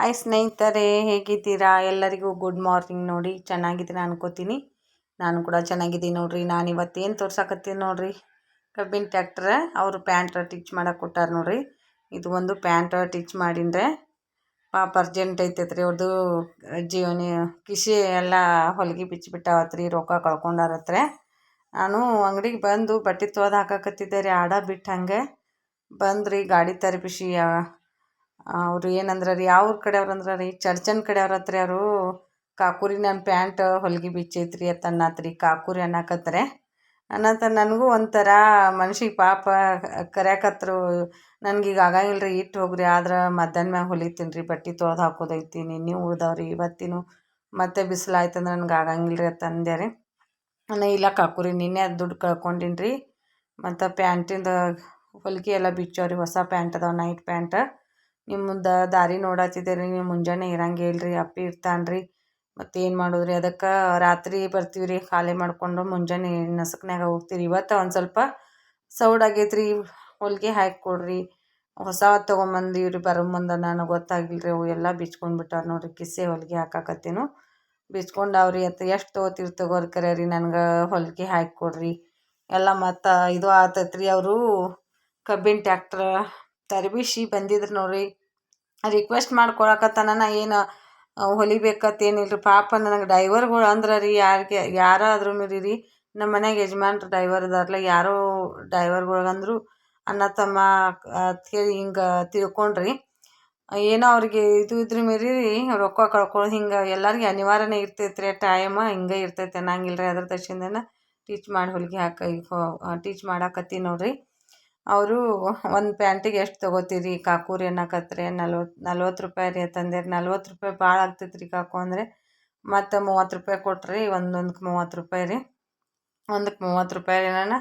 Hi ಸ್ನೇಹಿತರೆ, ಹೇಗಿದ್ದೀರಾ? ಎಲ್ಲರಿಗೂ ಗುಡ್ ಮಾರ್ನಿಂಗ್ ನೋಡಿ. ಚೆನ್ನಾಗಿದ್ದೀರಾ ಅನ್ಕೋತೀನಿ. ನಾನು ಕೂಡ ಚೆನ್ನಾಗಿದ್ದೀನಿ ನೋಡ್ರಿ. ನಾನು ಇವತ್ತೇನು ತೋರ್ಸಕತ್ತೀನಿ ನೋಡ್ರಿ? ಕಬ್ಬಿನ ಟ್ಯಾಕ್ಟ್ರ ಅವರು ಪ್ಯಾಂಟ್ ಟಿಚ್ ಮಾಡಕ್ಕೆ ಕೊಟ್ಟಾರ ನೋಡ್ರಿ. ಇದು ಒಂದು ಪ್ಯಾಂಟ್ ಟಿಚ್ ಮಾಡಿನ್ರೆ ಪಾಪ ಅರ್ಜೆಂಟ್ ಐತೈತ್ರಿ. ಅವ್ರದ್ದು ಜೀವನ ಕಿಶಿ ಎಲ್ಲ ಹೊಲಿಗೆ ಬಿಚ್ಚಿಬಿಟ್ಟಾವತ್ರಿ, ರೊಕ್ಕ ಕಳ್ಕೊಂಡಾರತ್ರ ನಾನು ಅಂಗಡಿಗೆ ಬಂದು ಬಟ್ಟೆ ತೋದ ಹಾಕಕತ್ತಿದ್ದೆ ರೀ. ಆಡ ಬಿಟ್ಟು ಹಂಗೆ ಬಂದ್ರಿ, ಗಾಡಿ ತರಿಪಿಸಿ ಅವ್ರು ಏನಂದ್ರೆ ರೀ ಯಾವ ಕಡೆಯವ್ರು ಅಂದ್ರೆ ರೀ ಚರ್ಚನ್ ಕಡೆಯವ್ರು ಹತ್ರ ಅವರು ಕಾಕುರಿ ನನ್ನ ಪ್ಯಾಂಟ್ ಹೊಲಿಗೆ ಬಿಚ್ಚೈತ್ರಿ ಅಂತ ಅನ್ನತ್ರಿ, ಕಾಕುರಿ ಅನ್ನಕತ್ರೆ. ಅನ್ನತ್ತ ನನಗೂ ಒಂಥರ ಮನ್ಸಿಗೆ ಪಾಪ ಕರ್ಯಾಕತ್ರು, ನನಗೀಗ ಆಗಂಗಿಲ್ಲ ರೀ ಇಟ್ಟು ಹೋಗ್ರಿ, ಆದ್ರೆ ಮಧ್ಯಾಹ್ನ ಮ್ಯಾಗ ಹೊಲಿತೀನಿ ರೀ ಬಟ್ಟೆ ತೊಳ್ದು ಹಾಕೋದೈತಿ ನಿನ್ನೆ ಉಳ್ದವ್ರಿ, ಇವತ್ತಿನೂ ಮತ್ತೆ ಬಿಸಿಲಾಯ್ತಂದ್ರೆ ನನಗೆ ಆಗಂಗಿಲ್ಲ ರೀ ಅಂತ ಅಂದೆ ರೀ ನಾನು ಇಲ್ಲ ಕಾಕುರಿ, ನಿನ್ನೆ ಅದು ದುಡ್ಡು ಕಳ್ಕೊಂಡಿನಿ ರೀ ಮತ್ತು ಪ್ಯಾಂಟಿಂದು ಹೊಲಿಗೆ ಎಲ್ಲ ಬಿಚ್ಚವ್ರಿ, ಹೊಸ ಪ್ಯಾಂಟ್ ಅದಾವೆ, ನೈಟ್ ಪ್ಯಾಂಟ್. ನಿಮ್ಮದು ದಾರಿ ನೋಡತ್ತಿದ್ದೆ ರೀ ನೀವು ಮುಂಜಾನೆ ಇರಂಗೆ ಇಲ್ರಿ, ಅಪ್ಪಿ ಇರ್ತಾನೆ ಮತ್ತೇನು ಮಾಡೋದ್ರಿ? ರೀ ಅದಕ್ಕೆ ರಾತ್ರಿ ಬರ್ತೀವಿ ರೀ ಖಾಲಿ ಮಾಡಿಕೊಂಡು ಮುಂಜಾನೆ ನಸಕ್ನಾಗ ಹೋಗ್ತೀರಿ. ಇವತ್ತು ಒಂದು ಸ್ವಲ್ಪ ಸೌಡ್ ಆಗೈತೆ ರೀ ಹೊಲಿಗೆ ಹಾಕಿ ಕೊಡ್ರಿ. ಹೊಸ ತೊಗೊಂಬಂದೀವಿ ರೀ ಬರೋ ಮುಂದೆ ನನಗೆ ಗೊತ್ತಾಗಿಲ್ರಿ, ಅವು ಎಲ್ಲ ಬಿಚ್ಕೊಂಡು ಬಿಟ್ಟಾರ ನೋಡಿರಿ, ಕಿಸೆ ಹೊಲಿಗೆ ಹಾಕಾಕತ್ತೇನು. ಬಿಚ್ಕೊಂಡವ್ರಿ ಅಂತ ಎಷ್ಟು ತೊಗೋತೀರಿ ತಗೋರಿ ಕರೆ ರೀ ನನಗೆ ಹೊಲಿಗೆ ಹಾಕಿ ಕೊಡ್ರಿ. ಎಲ್ಲ ಮತ್ತು ಇದು ಆತೈತ್ರಿ, ಅವರು ಕಬ್ಬಿನ ಟ್ಯಾಕ್ಟ್ರ ತರ್ಬಿಸಿ ಬಂದಿದ್ರು ನೋಡ್ರಿ. ರಿಕ್ವೆಸ್ಟ್ ಮಾಡ್ಕೊಳಕತ್ತಾನ ಏನು ಹೊಲಿಬೇಕತ್ತೇನಿಲ್ಲ ರೀ ಪಾಪ ನನಗೆ ಡೈವರ್ಗಳು ಅಂದ್ರೆ ರೀ ಯಾರಿಗೆ, ಯಾರಾದ್ರೂ ರೀ. ನಮ್ಮ ಮನೆಗೆ ಯಜಮಾನ್ರು ಡೈವರ್ ಇದಾರಲ್ಲ ಯಾರೋ ಡ್ರೈವರ್ಗಳಿಗಂದ್ರು, ಅಣ್ಣ, ತಮ್ಮ ಅಂಥೇಳಿ ಹಿಂಗೆ ತಿಳ್ಕೊಂಡ್ರಿ. ಏನೋ ಅವ್ರಿಗೆ ಇದು ಇದ್ರ ಮೀರಿ ರೊಕ್ಕ ಕಳ್ಕೊಳ್ಳೋದು ಹಿಂಗೆ, ಎಲ್ಲರಿಗೆ ಅನಿವಾರ್ಯನೇ ಇರ್ತೈತೆ ರೀ ಟೈಮ ಹಿಂಗೆ ಇರ್ತೈತೆ ಅನ್ನಂಗಿಲ್ಲ ರೀ ಅದ್ರ ತಕ್ಷಣ ಟೀಚ್ ಮಾಡಿ ಹೊಲಿಗೆ ಹಾಕಿ ಟೀಚ್ ಮಾಡಕತ್ತೀನಿ ನೋಡಿರಿ. ಅವರು ಒಂದು ಪ್ಯಾಂಟಿಗೆ ಎಷ್ಟು ತೊಗೋತೀರಿ? ಕಾಕೂರಿ ಅನ್ನಕತ್ರೆ ನಲ್ವತ್ತು ನಲ್ವತ್ತು ರೂಪಾಯಿ ರೀ ಅಂತಂದೆ ನಲ್ವತ್ತು ರೂಪಾಯಿ ಭಾಳ ಆಗ್ತೈತೆ ರೀ ಕಾಕು ಅಂದರೆ. ಮತ್ತು ಮೂವತ್ತು ರೂಪಾಯಿ ಕೊಟ್ರಿ ಒಂದೊಂದಕ್ಕೆ ಮೂವತ್ತು ರೂಪಾಯಿ ರೀ. ಒಂದಕ್ಕೆ ಮೂವತ್ತು ರೂಪಾಯಿ ರೀ ನಾನು.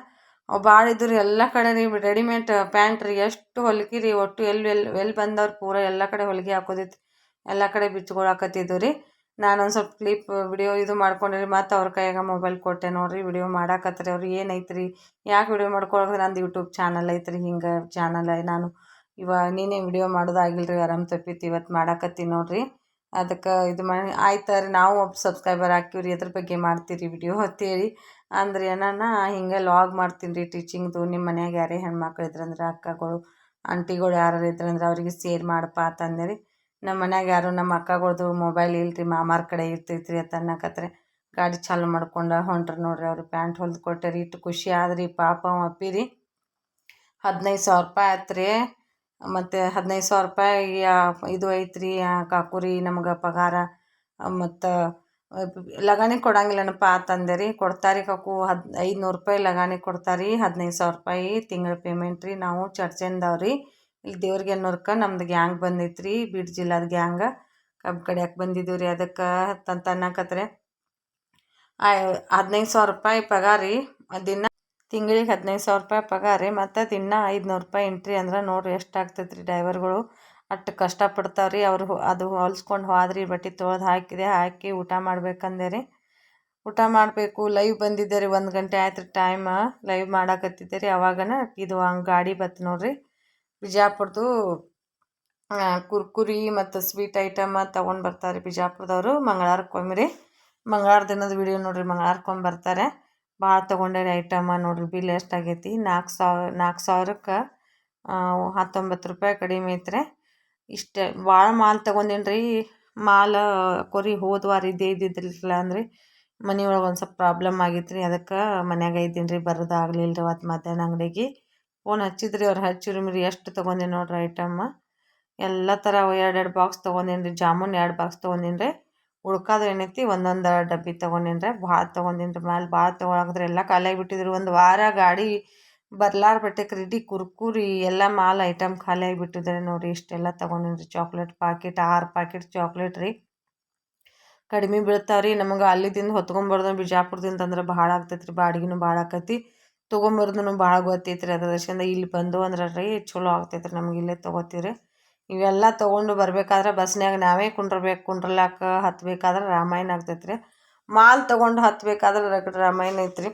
ಅವು ಭಾಳ ಇದ್ದರು ಎಲ್ಲ ಕಡೆ ರೀ ರೆಡಿಮೇಡ್ ಪ್ಯಾಂಟ್ ರೀ, ಎಷ್ಟು ಹೊಲ್ಗೆ ರೀ, ಒಟ್ಟು ಎಲ್ಲಿ ಎಲ್ಲಿ ಎಲ್ಲಿ ಬಂದವ್ರು ಪೂರ ಎಲ್ಲ ಕಡೆ ಹೊಲಿಗೆ ಹಾಕೋದಿತ್ತು ಎಲ್ಲ ಕಡೆ ಬಿಚ್ಕೊಳಕತ್ತಿದ್ದು ರೀ. ನಾನೊಂದು ಸ್ವಲ್ಪ ಕ್ಲಿಪ್ ವಿಡಿಯೋ ಇದು ಮಾಡ್ಕೊಂಡ್ರಿ ಮತ್ತು ಅವ್ರ ಕೈಯಾಗ ಮೊಬೈಲ್ ಕೊಟ್ಟೆ ನೋಡಿರಿ. ವಿಡಿಯೋ ಮಾಡಾಕತ್ರಿ ಅವ್ರು. ಏನೈತ್ರಿ? ಯಾಕೆ ವಿಡಿಯೋ ಮಾಡ್ಕೊಳಕ್ಕೆ ನಂದು ಯೂಟ್ಯೂಬ್ ಚಾನಲ್ ಐತ್ರಿ. ಹಿಂಗೆ ಚಾನಲ್ ನಾನು. ಇವಾಗ ನೀನೇ ವಿಡಿಯೋ ಮಾಡೋದಾಗಿಲ್ರಿ ಆರಾಮ್ ತಪ್ಪಿತ್ತು ಇವತ್ತು ಮಾಡಾಕತ್ತೀನಿ ನೋಡಿರಿ. ಅದಕ್ಕೆ ಇದು ಮಾಡಿ ಆಯ್ತು ರೀ ನಾವು ಒಬ್ಬ ಸಬ್ಸ್ಕ್ರೈಬರ್ ಹಾಕಿವಿ ರೀ ಅದ್ರ ಬಗ್ಗೆ ಮಾಡ್ತೀರಿ ವಿಡಿಯೋ ಹೊತ್ತೀರಿ ಅಂದ್ರೆ ನಾನು ಹಿಂಗೆ ಲಾಗ್ ಮಾಡ್ತೀನಿ ರೀ ಟೀಚಿಂಗ್ದು ನಿಮ್ಮ ಮನ್ಯಾಗ ಯಾರೇ ಹೆಣ್ಮಕ್ಳು ಇದ್ರಂದ್ರೆ, ಅಕ್ಕಗಳು ಆಂಟಿಗಳು ಯಾರು ಇದ್ರಂದ್ರೆ ಅವರಿಗೆ ಸೇರ್ ಮಾಡಪ್ಪ ಅಂತಂದೆ ರೀ ನಮ್ಮ ಮನ್ಯಾಗ ಯಾರು ನಮ್ಮ ಅಕ್ಕಗಳ್ದು ಮೊಬೈಲ್ ಇಲ್ರಿ, ಮಾಮಾರ ಕಡೆ ಇರ್ತೈತೆ ರೀ ಅಂತ ಅನ್ನಕತ್ರೆ ಗಾಡಿ ಚಾಲು ಮಾಡ್ಕೊಂಡು ಹೊಂಟ್ರು ನೋಡ್ರಿ ಅವ್ರು ಪ್ಯಾಂಟ್ ಹೊಲ್ದು ಕೊಟ್ಟರಿ ಇಟ್ಟು ಖುಷಿ ಆದ್ರಿ ಪಾಪ ಅಪ್ಪಿರಿ ಹದಿನೈದು ಸಾವಿರ ರೂಪಾಯಿ ಆಯ್ತ್ರಿ ಮತ್ತು ಹದಿನೈದು ಸಾವಿರ ರೂಪಾಯಿ ಇದು ಐತ್ರಿ ಕಾಕುರಿ ನಮ್ಗೆ ಪಗಾರ. ಮತ್ತು ಲಗಾನಿ ಕೊಡಂಗಿಲ್ಲನಪ್ಪ ಅಂತಂದೆ ರೀ ಕೊಡ್ತಾರೆ ಕಾಕು, ಹದ್ ಐದುನೂರು ರೂಪಾಯಿ ಲಗಾನಿ ಕೊಡ್ತಾರೆ. ಹದಿನೈದು ಸಾವಿರ ರೂಪಾಯಿ ತಿಂಗಳ ಪೇಮೆಂಟ್ ರೀ. ನಾವು ಚರ್ಚೆಂದವ್ರಿ ಇಲ್ಲಿ ದೇವ್ರಿಗೆ ಅನ್ನೋರ್ಕ ನಮ್ದು ಗ್ಯಾಂಗ್ ಬಂದೈತೆ ರೀ ಬೀಡ್ ಜಿಲ್ಲಾದ ಗ್ಯಾಂಗ. ಕಬ್ಬು ಕಡಿಯಕ್ಕೆ ಬಂದಿದ್ದೀವಿ ರೀ ಅದಕ್ಕೆ ತಂತ ಅನ್ನಕತ್ರೆ. ಹದಿನೈದು ಸಾವಿರ ರೂಪಾಯಿ ಪಗಾರ ರೀ. ದಿನ ತಿಂಗಳಿಗೆ ಹದಿನೈದು ಸಾವಿರ ರೂಪಾಯಿ ಪಗಾರ ರೀ. ಮತ್ತು ದಿನ ಐದುನೂರು ರೂಪಾಯಿ ಎಂಟ್ರಿ ಅಂದ್ರೆ ನೋಡಿರಿ ಎಷ್ಟು ರೀ ಡ್ರೈವರ್ಗಳು. ಅಷ್ಟು ಕಷ್ಟಪಡ್ತಾವೆ ರೀ. ಅವರು ಅದು ಹೊಲಿಸ್ಕೊಂಡು ಹೋದ್ರಿ, ಬಟ್ಟೆ ತೊಳೆದು ಹಾಕಿದೆ, ಹಾಕಿ ಊಟ ಮಾಡ್ಬೇಕಂದೆ ರೀ. ಊಟ ಮಾಡಬೇಕು. ಲೈವ್ ಬಂದಿದ್ದೆ ರೀ, ಒಂದು ಗಂಟೆ ಆಯ್ತು ರೀ ಟೈಮ. ಲೈವ್ ಮಾಡಾಕತ್ತಿದ್ದೆ ರೀ, ಅವಾಗನ ಇದು ಹಂಗೆ ಗಾಡಿ ಬತ್ತು ನೋಡಿರಿ. ಬಿಜಾಪುರದ್ದು ಕುರ್ಕುರಿ ಮತ್ತು ಸ್ವೀಟ್ ಐಟಮ ತೊಗೊಂಡು ಬರ್ತಾರೆ ಬಿಜಾಪುರದವರು. ಮಂಗಳವಾರಕ್ಕೊಮ್ಮೆ ರೀ ಮಂಗಳವಾರ ದಿನದ ವಿಡಿಯೋ ನೋಡಿರಿ ಮಂಗಳವಾರಕ್ಕೊಮ್ಮೆ ಬರ್ತಾರೆ. ಭಾಳ ತೊಗೊಂಡಾರೆ ಐಟಮ ನೋಡಿರಿ ಬಿಲ್ ಎಷ್ಟಾಗೈತಿ ನಾಲ್ಕು ಸಾವಿರ ನಾಲ್ಕು ಸಾವಿರಕ್ಕೆ ಹತ್ತೊಂಬತ್ತು ರೂಪಾಯಿ ಕಡಿಮೆ ಐತ್ರಿ. ಇಷ್ಟೇ, ಭಾಳ ಮಾಲ್ ತೊಗೊಂಡೇನು ರೀ ಮಾಲ್, ಕೊರಿ ಹೋದ ವಾರ ಇದ್ದೇ ಇದ್ದಿದ್ದಿಲ್ಲ ಅಂದ್ರೆ. ಮನೆಯೊಳಗೆ ಒಂದು ಸ್ವಲ್ಪ ಪ್ರಾಬ್ಲಮ್ ಆಗಿತ್ತು ರೀ ಅದಕ್ಕೆ ಮನ್ಯಾಗ ಇದ್ದೀನಿ ರೀ ಬರೋದಾಗಲಿಲ್ಲ ರೀ ಅವತ್ತು ಮಧ್ಯಾಹ್ನ ಅಂಗಡಿಗೆ. ಫೋನ್ ಹಚ್ಚಿದ್ರಿ ಅವ್ರು ಹಚ್ಚಿರಿ ರೀ ಎಷ್ಟು ತೊಗೊಂಡೀನಿ ನೋಡ್ರಿ ಐಟಮ್ಮ ಎಲ್ಲ ಥರ ಎರಡೆರಡು ಬಾಕ್ಸ್ ತೊಗೊಂಡೀನಿ ರೀ ಜಾಮೂನ್ ಎರಡು ಬಾಕ್ಸ್ ತೊಗೊಂಡೀನಿ ರೀ ಉಳ್ಕಾದ ಏನೈತಿ ಒಂದೊಂದು ಡಬ್ಬಿ ತೊಗೊಂಡೀನಿ ರೀ ಭಾಳ ತೊಗೊಂಡೀನಿ ರೀ ಮ್ಯಾಲೆ ಭಾಳ ತೊಗೊಳಕಿದ್ರೆ ಎಲ್ಲ ಖಾಲಿ ಬಿಟ್ಟಿದ್ರು ಒಂದು ವಾರ ಗಾಡಿ ಬರ್ಲಾರ ಬಟ್ಟೆಗೆ ರೆಡಿ ಕುರ್ಕುರಿ, ಎಲ್ಲ ಮಾಲ್ ಐಟಮ್ ಖಾಲಿ ಆಗಿಬಿಟ್ಟಿದ್ರೆ ನೋಡಿರಿ, ಇಷ್ಟೆಲ್ಲ ತೊಗೊಂಡೀನಿ ರೀ ಚಾಕ್ಲೇಟ್ ಪಾಕೆಟ್ ಆರು ಪಾಕೆಟ್ ಚಾಕ್ಲೇಟ್ ರೀ. ಕಡಿಮೆ ಬೀಳ್ತಾವೆ ರೀ ನಮಗೆ ಅಲ್ಲಿದಿಂದ ಹೊತ್ಕೊಂಬಾರ್ದು ಬಿಜಾಪುರದಿಂದ ಅಂದ್ರೆ ಭಾಳ ಆಗ್ತೈತೆ ರೀ ಬಾಡಿಗೆನೂ ಭಾಳ ಆಕತಿ. ತೊಗೊಂಬರ್ದು ಭಾಳ ಗೊತ್ತೈತೆ ರೀ ಅದ್ರ ಇಲ್ಲಿ ಬಂದು ಅಂದ್ರೆ, ರೀ, ಚಲೋ ಆಗ್ತೈತ್ರಿ ನಮ್ಗೆ ಇಲ್ಲೇ ತೊಗೋತೀವಿ ರೀ ಇವೆಲ್ಲ ತೊಗೊಂಡು ಬರಬೇಕಾದ್ರೆ ಬಸ್ನ್ಯಾಗ ನಾವೇ ಕುಂಡ್ರಬೇಕು. ಕುಂಡ್ರಲಾಕ ಹತ್ತಬೇಕಾದ್ರೆ ರಾಮಾಯಣ ಆಗ್ತೈತೆ ರೀ ಮಾಲ್ ತೊಗೊಂಡು ಹತ್ಬೇಕಾದ್ರೆ ರಗಡ ರಾಮಾಯಣ ಐತ್ರಿ.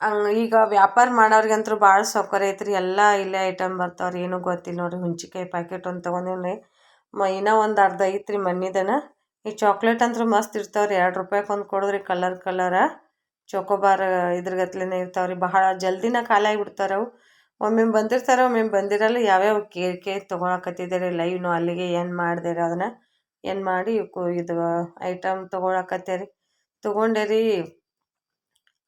ಹಂಗೆ ಈಗ ವ್ಯಾಪಾರ ಮಾಡೋರಿಗಂತೂ ಭಾಳ ಸೌಕರ್ಯ ಐತ್ರಿ. ಎಲ್ಲ ಇಲ್ಲೇ ಐಟಮ್ ಬರ್ತಾವ್ರಿ. ಏನೂ ಗೊತ್ತಿಲ್ಲ ನೋಡಿರಿ. ಹುಂಚಿಕಾಯಿ ಪ್ಯಾಕೆಟ್ ಒಂದು ತೊಗೊಂಡಿವ್ರಿ ಮ, ಇನ್ನೂ ಒಂದು ಅರ್ಧ ಐತ್ರಿ ಮಣ್ಣಿದನ. ಈ ಚಾಕ್ಲೇಟ್ ಅಂತೂ ಮಸ್ತ್ ಇರ್ತಾವ್ರಿ. ಎರಡು ರೂಪಾಯಿಗೆ ಒಂದು ಕೊಡಿದ್ರಿ. ಕಲರ್ ಕಲರ ಚೊಕೋಬಾರ್ ಇದ್ರಗತ್ಲೆನೇ ರೀ ಬಹಳ ಜಲ್ದಿನ ಖಾಲಿ ಆಗಿಬಿಡ್ತಾರೆ ಅವು. ಒಮ್ಮೊಮ್ಮೆ ಬಂದಿರ್ತಾರೆ ಒಮ್ಮೊಮ್ಮೆ ಬಂದಿರಲ್ಲ. ಯಾವ್ಯಾವ ಕೇಳಿಕೆ ತೊಗೊಳಕತ್ತಿದ್ದಾರೆ? ಲೈವ್ನು ಅಲ್ಲಿಗೆ ಏನು ಮಾಡಿದೆ ಅದನ್ನು? ಏನು ಮಾಡಿ ಇದು ಐಟಮ್ ತೊಗೊಳಕತ್ತೆ ರೀ ತೊಗೊಂಡೆ ರೀ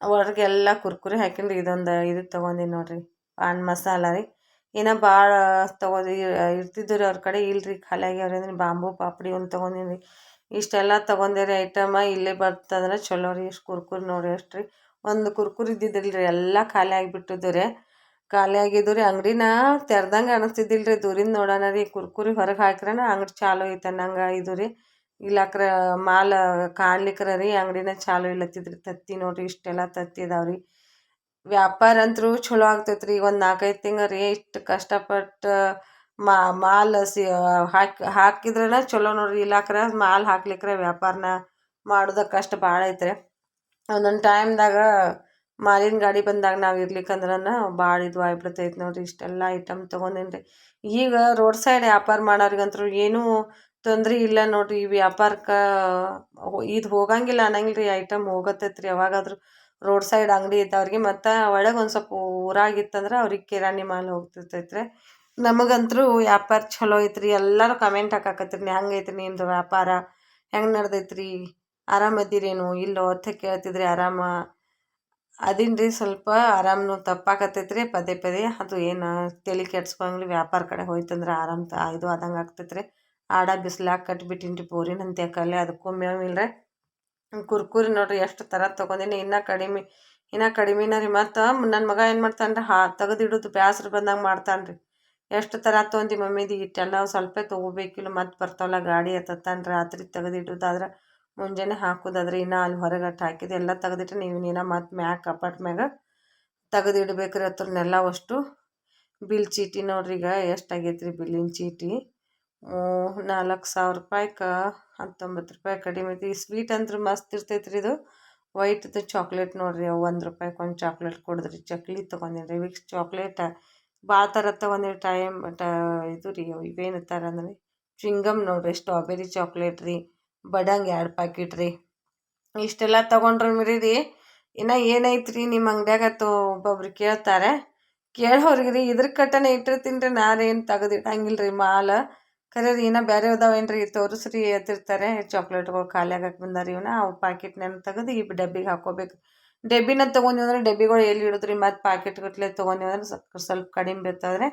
ಹೊರಗೆಲ್ಲ ಕುರ್ಕುರಿ ಹಾಕಿನ್ರಿ ಇದೊಂದು ಇದು ತೊಗೊಂಡಿನಿ ನೋಡಿರಿ. ಪಾನ್ ಮಸಾಲ ರೀ. ಏನೋ ಭಾಳ ತೊಗೊಂಡು ಇರ್ತಿದ್ದು ರೀ ಅವ್ರ ಕಡೆ. ಇಲ್ರಿ ಖಾಲಿ ಆಗ್ಯಾವ್ರಿ ಅಂದ್ರೆ ಬಾಂಬು, ಪಾಪಡಿ ಒಂದು ತೊಗೊಂಡಿನಿ ಇಷ್ಟೆಲ್ಲ ತೊಗೊಂಡೆ ರೀ ಐಟಮ, ಇಲ್ಲೇ ಬರ್ತದ್ರೆ ಚಲೋ ರೀ, ಇಷ್ಟು ಕುರ್ಕುರಿ ನೋಡಿ ಎಷ್ಟು ರೀ. ಒಂದು ಕುರ್ಕುರಿ ಇದ್ದಿದ್ದಿಲ್ಲ ಎಲ್ಲ ಖಾಲಿ ಆಗಿಬಿಟ್ಟಿದ್ದು ರೀ. ಖಾಲಿ ಆಗಿದ್ದು ರೀ, ಅಂಗಡಿನ ತೆರೆದಂಗೆ ಅನಿಸ್ತಿದ್ದಿಲ್ಲ ರೀ, ದೂರಿಂದ ನೋಡೋಣ ರೀ, ಕುರ್ಕುರಿ ಹೊರಗೆ ಹಾಕ್ರನ ಅಂಗಡಿ ಚಾಲು ಐತೆ ನಂಗೆ ಇದು ರೀ. ಇಲ್ಲಕ್ರ ಮಾಲ್ ಕಾಣ್ಲಿಕ್ರ ರೀ, ಅಂಗಡಿನ ಚಾಲು ಇಲ್ಲತ್ತಿದ್ರಿ, ತತ್ತಿ ನೋಡಿರಿ, ಇಷ್ಟೆಲ್ಲ ತತ್ತಿ ಇದಾವೆ ರೀ. ವ್ಯಾಪಾರ ಅಂತೂ ಚಲೋ ಆಗ್ತೈತ್ರಿ ಈಗ ಒಂದು ನಾಲ್ಕೈದು ತಿಂಗಳು ರೀ, ಇಷ್ಟು ಕಷ್ಟಪಟ್ಟು ಮಾಲ್ ಸಿ ಹಾಕಿ, ಹಾಕಿದ್ರನ ಚಲೋ ನೋಡಿರಿ. ಇಲ್ಲಾಕ್ರ ಮಾಲ್ ಹಾಕ್ಲಿಕ್ರೆ ವ್ಯಾಪಾರನ ಮಾಡೋದಕ್ಕಷ್ಟು ಭಾಳ ಐತ್ರಿ. ಒಂದೊಂದು ಟೈಮ್ದಾಗ ಮಾಲಿನ ಗಾಡಿ ಬಂದಾಗ ನಾವು ಇರ್ಲಿಕ್ಕಂದ್ರನ ಭಾಳ ಇದು ಆಗ್ಬಿಡ್ತೈತೆ ನೋಡಿರಿ. ಇಷ್ಟೆಲ್ಲ ಐಟಮ್ ತೊಗೊಂಡೇನಿ ರೀ ಈಗ ರೋಡ್ ಸೈಡ್ ವ್ಯಾಪಾರ ಮಾಡೋರಿಗಂತೂ ಏನೂ ತೊಂದರೆ ಇಲ್ಲ ನೋಡಿರಿ. ಈ ವ್ಯಾಪಾರಕ್ಕೆ ಇದು ಹೋಗಂಗಿಲ್ಲ ಅನ್ನಂಗಿಲ್ಲ ರೀ ಐಟಮ್ ಹೋಗತ್ತೈತ್ರಿ. ಯಾವಾಗಾದ್ರೂ ರೋಡ್ ಸೈಡ್ ಅಂಗಡಿ ಇದ್ದವ್ರಿಗೆ ಮತ್ತು ಒಳಗೆ ಒಂದು ಸ್ವಲ್ಪ ಊರಾಗಿತ್ತಂದ್ರೆ ಅವ್ರಿಗೆ ಕಿರಾಣಿ ಮಾಲ್ ಹೋಗ್ತಿರ್ತೈತೆ ರೀ ನಮಗಂತೂ ವ್ಯಾಪಾರ ಚಲೋ ಐತ್ರಿ, ಎಲ್ಲರೂ ಕಮೆಂಟ್ ಹಾಕಾಕತ್ರಿ, ನೀ ಐತ್ರಿ ನಿಮ್ಮದು ವ್ಯಾಪಾರ, ಹೆಂಗೆ ನಡ್ದೈತ್ರಿ ಆರಾಮದಿರೇನು ಇಲ್ಲೋ ಅಂತ ಕೇಳ್ತಿದ್ರಿ ಆರಾಮ ಅದೀನಿ ರೀ ಸ್ವಲ್ಪ ಆರಾಮನು ತಪ್ಪಾಕತ್ತೈತೆ ರೀ ಪದೇ ಪದೇ ಅದು ಏನು ತಲೆ ಕೆಡ್ಸ್ಕೊಂಗ್ಲಿ ವ್ಯಾಪಾರ ಕಡೆ ಹೋಯ್ತಂದ್ರೆ ಆರಾಮ ತ ಇದು ಆದಂಗೆ ಆಗ್ತೈತ್ರಿ. ರೀ ಆಡ ಬಿಸ್ಲಾಗ ಕಟ್ಬಿಟ್ಟಿನ್ರಿ ರೀ ಪೂರಿ ಕಲ್ಲೆ, ಅದಕ್ಕೂ ಮೇವಿಲ್ರೆ ಕುರ್ಕುರಿ ನೋಡ್ರಿ ಎಷ್ಟು ಥರ ತೊಗೊಂಡಿನಿ, ಇನ್ನೂ ಕಡಿಮೆ, ಇನ್ನೂ ಕಡಿಮೆನ ರೀ ಮತ್ತು ನನ್ನ ಮಗ ಏನು ಮಾಡ್ತಾನೆ ರೀ ಹಾ, ತೆಗೆದಿಡೋದು ಬ್ಯಾಸ್ರ ಬಂದಂಗೆ ಮಾಡ್ತಾನೆ ರೀ ಎಷ್ಟು ಥರ ತೊಗೊಂಡು ಮಮ್ಮಿದು ಇಟ್ಟೆಲ್ಲ ಸ್ವಲ್ಪ ತೊಗೋಬೇಕಿಲ್ಲ ಮತ್ತು ಬರ್ತಾವಲ್ಲ ಗಾಡಿ ಎತ್ತತ್ತಾನೆ ರಾತ್ರಿ ತೆಗೆದಿಡೋದಾದ್ರೆ ಮುಂಜಾನೆ ಹಾಕೋದಾದ್ರೆ ಇನ್ನೂ ಅಲ್ಲಿ ಹೊರಗಟ್ಟು ಹಾಕಿದ್ದು ಎಲ್ಲ ತೆಗೆದಿಟ್ಟು ನೀವು ನೀನು ಮತ್ತು ಮ್ಯಾಗ ಕಪಾಟ್ ಮ್ಯಾಗ ತೆಗೆದಿಡ್ಬೇಕ್ರಿ ಅತ್ರನ್ನೆಲ್ಲ ಅಷ್ಟು. ಬಿಲ್ ಚೀಟಿ ನೋಡ್ರಿ ಈಗ ಎಷ್ಟಾಗೈತೆ ರೀ ಬಿಲ್ಲಿನ ಚೀಟಿ. ನಾಲ್ಕು ಸಾವಿರ ರೂಪಾಯ್ಗೆ ಹತ್ತೊಂಬತ್ತು ರೂಪಾಯಿ ಕಡಿಮೆ ಐತಿ. ಸ್ವೀಟ್ ಅಂದ್ರೆ ಮಸ್ತ್ ಇರ್ತೈತೆ ರೀ ಇದು. ವೈಟ್ದು ಚಾಕ್ಲೇಟ್ ನೋಡಿರಿ ಒಂದು ರೂಪಾಯ್ಗೆ ಚಾಕ್ಲೇಟ್ ಕೊಡಿದ್ರಿ. ಚಕ್ಲಿ ತೊಗೊಂಡಿನಿ ರೀ ವಿಕ್ಸ್ ಚಾಕ್ಲೇಟ ಭಾಳ ಥರ ತೊಗೊಂಡಿನಿ ಟೈಮ್, ಟ, ಇದು ರೀ, ಇವೇನು ಥರ ಅಂದ್ರೆ ಚಿಂಗಮ್ ನೋಡಿರಿ, ಸ್ಟ್ರಾಬೆರಿ ಚಾಕ್ಲೇಟ್ ರೀ, ಬಡಂಗ್ ಎರಡು ಪ್ಯಾಕೆಟ್ ರೀ. ಇಷ್ಟೆಲ್ಲ ತೊಗೊಂಡ್ರೆ ಮೀರಿ ರೀ, ಇನ್ನು ಏನೈತೆ ರೀ ನಿಮ್ಮ ಅಂಗಡ್ಯಾಗ ತೋ, ಒಬ್ಬೊಬ್ರು ಕೇಳ್ತಾರೆ. ಕೇಳೋರಿಗೆ ರೀ, ಇದ್ರ ಕಟ್ಟನೆ ಇಟ್ಟಿರ್ತೀನಿ ರೀ ನಾನೇನು ತೆಗೆದಿಟ್ಟಂಗಿಲ್ಲ ರೀ ಮಾಲ. ಖರೆ ರೀ, ಇನ್ನೂ ಬೇರೆ ಅದಾವೇನು ರೀ ತೋರಿಸ್ರಿ ಎತ್ತಿರ್ತಾರೆ ಚಾಕ್ಲೇಟ್ಗಳು ಖಾಲಿ ಆಗಕ್ಕೆ ಬಂದಾರ ಇವನ್ನ ಅವು ಪ್ಯಾಕೆಟ್ನ ತೆಗೆದು ಈ ಡಬ್ಬಿಗೆ ಹಾಕ್ಕೋಬೇಕು ಡಬ್ಬಿನ ತಗೊಂಡಿವಿ ಅಂದ್ರೆ ಡಬ್ಬಿಗಳು ಎಲ್ಲಿ ಇಡೋದ್ರಿ? ಮತ್ತು ಪ್ಯಾಕೆಟ್ಗಟ್ಟಲೆ ತೊಗೊಂಡಿವಿ ಅಂದ್ರೆ ಸ್ವಲ್ಪ ಕಡಿಮೆ ಬೀರ್ತಾವ್ರೆ